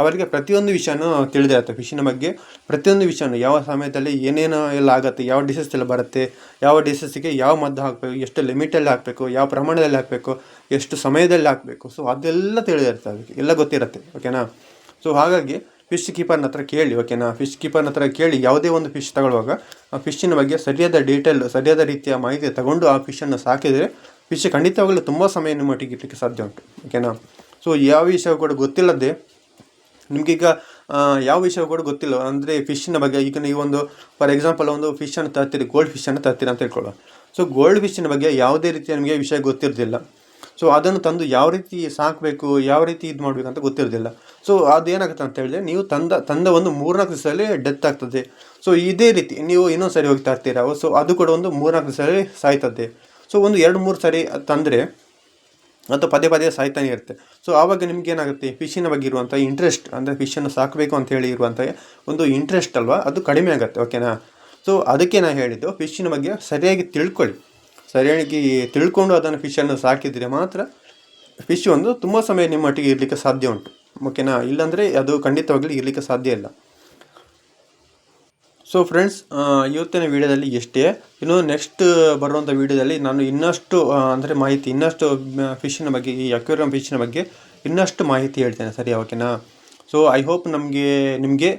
Speaker 1: ಅವರಿಗೆ ಪ್ರತಿಯೊಂದು ವಿಷಯನೂ ತಿಳಿದಿರುತ್ತೆ. ಫಿಶಿನ ಬಗ್ಗೆ ಪ್ರತಿಯೊಂದು ವಿಷಯನೂ, ಯಾವ ಸಮಯದಲ್ಲಿ ಏನೇನು ಎಲ್ಲ ಆಗುತ್ತೆ, ಯಾವ ಡಿಸಸ್ಸೆಲ್ಲ ಎಲ್ಲ ಬರುತ್ತೆ, ಯಾವ ಡಿಸಸ್ಸಿಗೆ ಯಾವ ಮದ್ದು ಹಾಕಬೇಕು, ಎಷ್ಟು ಲಿಮಿಟಲ್ಲಿ ಹಾಕಬೇಕು, ಯಾವ ಪ್ರಮಾಣದಲ್ಲಿ ಹಾಕಬೇಕು, ಎಷ್ಟು ಸಮಯದಲ್ಲಿ ಹಾಕಬೇಕು. ಸೊ ಅದೆಲ್ಲ ತಿಳಿದಿರುತ್ತೆ ಅದಕ್ಕೆ ಎಲ್ಲ ಗೊತ್ತಿರುತ್ತೆ. ಓಕೆನಾ ಸೊ ಹಾಗಾಗಿ ಫಿಶ್ ಕೀಪರ್ನ ಹತ್ರ ಕೇಳಿ ಓಕೆನಾ ಫಿಶ್ ಕೀಪರ್ನ ಹತ್ರ ಕೇಳಿ ಯಾವುದೇ ಒಂದು ಫಿಶ್ ತಗೊಳ್ಳುವಾಗ, ಆ ಫಿಶ್ಶಿನ ಬಗ್ಗೆ ಸರಿಯಾದ ಡೀಟೇಲ್ ಸರಿಯಾದ ರೀತಿಯ ಮಾಹಿತಿ ತಗೊಂಡು ಆ ಫಿಶನ್ನು ಸಾಕಿದರೆ ಫಿಶ್ ಖಂಡಿತವಾಗಲೂ ತುಂಬ ಸಮಯ ನಿಮ್ಮ ಇರಲಿಕ್ಕೆ ಸಾಧ್ಯ ಉಂಟು ಓಕೆನಾ ಸೊ ಯಾವ ವಿಷಯ ಕೂಡ ಗೊತ್ತಿಲ್ಲದೆ ನಿಮಗೀಗ ಯಾವ ವಿಷಯ ಕೂಡ ಗೊತ್ತಿಲ್ಲ, ಅಂದರೆ ಫಿಶ್ಶಿನ ಬಗ್ಗೆ, ಈಗ ನೀವೊಂದು ಫಾರ್ ಎಕ್ಸಾಂಪಲ್ ಒಂದು ಫಿಶನ್ನು ತರ್ತೀರಿ ಗೋಲ್ಡ್ ಫಿಶನ್ನು ತರ್ತೀರಿ ಅಂತ ಹೇಳ್ಕೊಳ್ಳೋ ಸೊ ಗೋಲ್ಡ್ ಫಿಶ್ಶಿನ ಬಗ್ಗೆ ಯಾವುದೇ ರೀತಿಯ ನಿಮಗೆ ವಿಷಯ ಗೊತ್ತಿರೋದಿಲ್ಲ. ಸೊ ಅದನ್ನು ತಂದು ಯಾವ ರೀತಿ ಸಾಕಬೇಕು, ಯಾವ ರೀತಿ ಇದು ಮಾಡಬೇಕು ಅಂತ ಗೊತ್ತಿರೋದಿಲ್ಲ. ಸೊ ಅದೇನಾಗುತ್ತೆ ಅಂತ ಹೇಳಿದ್ರೆ, ನೀವು ತಂದ ತಂದ ಒಂದು ಮೂರ್ನಾಲ್ಕು ದಿವಸದಲ್ಲಿ ಡೆತ್ ಆಗ್ತದೆ. ಸೊ ಇದೇ ರೀತಿ, ನೀವು ಇನ್ನೊಂದು ಸರಿ ಹೋಗಿ ತರ್ತೀರಾ ಸೊ ಅದು ಕೂಡ ಒಂದು ಮೂರ್ನಾಲ್ಕು ದಿವಸದಲ್ಲಿ ಸಾಯ್ತದೆ ಸೊ ಒಂದು ಎರಡು ಮೂರು ಸರಿ ತಂದರೆ ಅಥವಾ ಪದೇ ಪದೇ ಸಾಯ್ತಾನೆ ಇರುತ್ತೆ. ಸೊ ಆವಾಗ ನಿಮ್ಗೆ ಏನಾಗುತ್ತೆ? ಫಿಶಿನ ಬಗ್ಗೆ ಇರುವಂಥ ಇಂಟ್ರೆಸ್ಟ್ ಅಂದರೆ ಫಿಶನ್ನು ಸಾಕಬೇಕು ಅಂತ ಹೇಳಿ ಇರುವಂಥ ಒಂದು ಇಂಟ್ರೆಸ್ಟ್ ಅಲ್ವಾ? ಅದು ಕಡಿಮೆ ಆಗುತ್ತೆ ಓಕೆನಾ ಸೊ ಅದಕ್ಕೆ ನಾನು ಹೇಳಿದ್ದು ಫಿಶಿನ ಬಗ್ಗೆ ಸರಿಯಾಗಿ ತಿಳ್ಕೊಳ್ಳಿ. ಸರಿಯಾಗಿ ತಿಳ್ಕೊಂಡು ಅದನ್ನು ಫಿಶನ್ನು ಸಾಕಿದರೆ ಮಾತ್ರ ಫಿಶ್ ಒಂದು ತುಂಬ ಸಮಯ ನಿಮ್ಮೊಟ್ಟಿಗೆ ಇರಲಿಕ್ಕೆ ಸಾಧ್ಯ ಉಂಟು. ಓಕೆನಾ ಇಲ್ಲಾಂದರೆ ಅದು ಖಂಡಿತವಾಗಲಿ ಇರಲಿಕ್ಕೆ ಸಾಧ್ಯ ಇಲ್ಲ. ಸೊ ಫ್ರೆಂಡ್ಸ್ ಇವತ್ತಿನ ವಿಡಿಯೋದಲ್ಲಿ ಎಷ್ಟೇ, ಇನ್ನು ನೆಕ್ಸ್ಟ್ ಬರುವಂಥ ವಿಡಿಯೋದಲ್ಲಿ ನಾನು ಇನ್ನಷ್ಟು ಅಂದರೆ ಮಾಹಿತಿ, ಇನ್ನಷ್ಟು ಫಿಶ್ಶಿನ ಬಗ್ಗೆ, ಈ ಅಕ್ವೇರಿಯಂ ಫಿಶ್ನ ಬಗ್ಗೆ ಇನ್ನಷ್ಟು ಮಾಹಿತಿ ಹೇಳ್ತೇನೆ ಸರಿ ಓಕೆನಾ ಸೊ ಐ ಹೋಪ್ ನಮಗೆ, ನಿಮಗೆ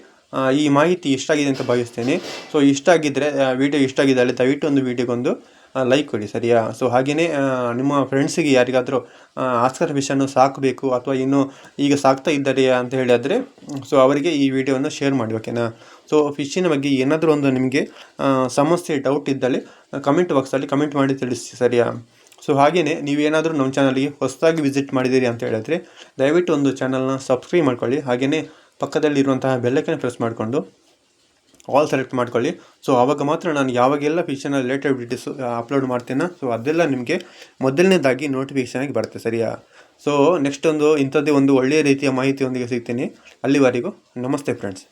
Speaker 1: ಈ ಮಾಹಿತಿ ಇಷ್ಟ ಆಗಿದೆ ಅಂತ ಭಾವಿಸ್ತೇನೆ. ಸೊ ಇಷ್ಟ ಆಗಿದ್ದರೆ ವಿಡಿಯೋ ಇಷ್ಟ ಆಗಿದೆ ಅಲ್ಲಿ ದಯವಿಟ್ಟು ಒಂದು ವಿಡಿಯೋಗೊಂದು ಲೈಕ್ ಕೊಡಿ, ಸರಿಯಾ? ಸೊ ಹಾಗೆಯೇ ನಿಮ್ಮ ಫ್ರೆಂಡ್ಸಿಗೆ ಯಾರಿಗಾದರೂ ಆಸ್ಕರ್ ಫಿಶನ್ನು ಸಾಕಬೇಕು ಅಥವಾ ಇನ್ನು ಈಗ ಸಾಕ್ತಾ ಇದ್ದಾರೆ ಅಂತ ಹೇಳಿದರೆ ಸೊ ಅವರಿಗೆ ಈ ವಿಡಿಯೋವನ್ನು ಶೇರ್ ಮಾಡಿ ಓಕೆನಾ ಸೊ ಫಿಶ್ಶಿನ ಬಗ್ಗೆ ಏನಾದರೂ ಒಂದು ನಿಮಗೆ ಸಮಸ್ಯೆ ಡೌಟ್ ಇದ್ದಲ್ಲಿ ಕಮೆಂಟ್ ಬಾಕ್ಸಲ್ಲಿ ಕಮೆಂಟ್ ಮಾಡಿ ತಿಳಿಸಿ, ಸರಿಯಾ? ಸೊ ಹಾಗೆಯೇ ನೀವೇನಾದರೂ ನಮ್ಮ ಚಾನಲ್ಗೆ ಹೊಸದಾಗಿ ವಿಸಿಟ್ ಮಾಡಿದ್ದೀರಿ ಅಂತ ಹೇಳಿದ್ರೆ, ದಯವಿಟ್ಟು ಒಂದು ಚಾನಲ್ನ ಸಬ್ಸ್ಕ್ರೈಬ್ ಮಾಡ್ಕೊಳ್ಳಿ. ಹಾಗೆಯೇ ಪಕ್ಕದಲ್ಲಿರುವಂತಹ ಬೆಲ್ಲೈಕನ್ ಪ್ರೆಸ್ ಮಾಡಿಕೊಂಡು. ಆಲ್ ಸೆಲೆಕ್ಟ್ ಮಾಡ್ಕೊಳ್ಳಿ. ಸೊ ಆವಾಗ ಮಾತ್ರ ನಾನು ಯಾವಾಗೆಲ್ಲ ಫಿಶನ್ನ ರಿಲೇಟೆಡ್ ವಿಡಿಯೋಸ್ ಅಪ್ಲೋಡ್ ಮಾಡ್ತೇನೆ ಸೊ ಅದೆಲ್ಲ ನಿಮಗೆ ಮೊದಲನೇದಾಗಿ ನೋಟಿಫಿಕೇಶನ್ ಆಗಿ ಬರುತ್ತೆ, ಸರಿಯಾ? ಸೊ ನೆಕ್ಸ್ಟ್ ಒಂದು ಇಂಥದ್ದೇ ಒಂದು ಒಳ್ಳೆಯ ರೀತಿಯ ಮಾಹಿತಿಯೊಂದಿಗೆ ಸಿಗ್ತೀನಿ. ಅಲ್ಲಿವರೆಗೂ ನಮಸ್ತೆ ಫ್ರೆಂಡ್ಸ್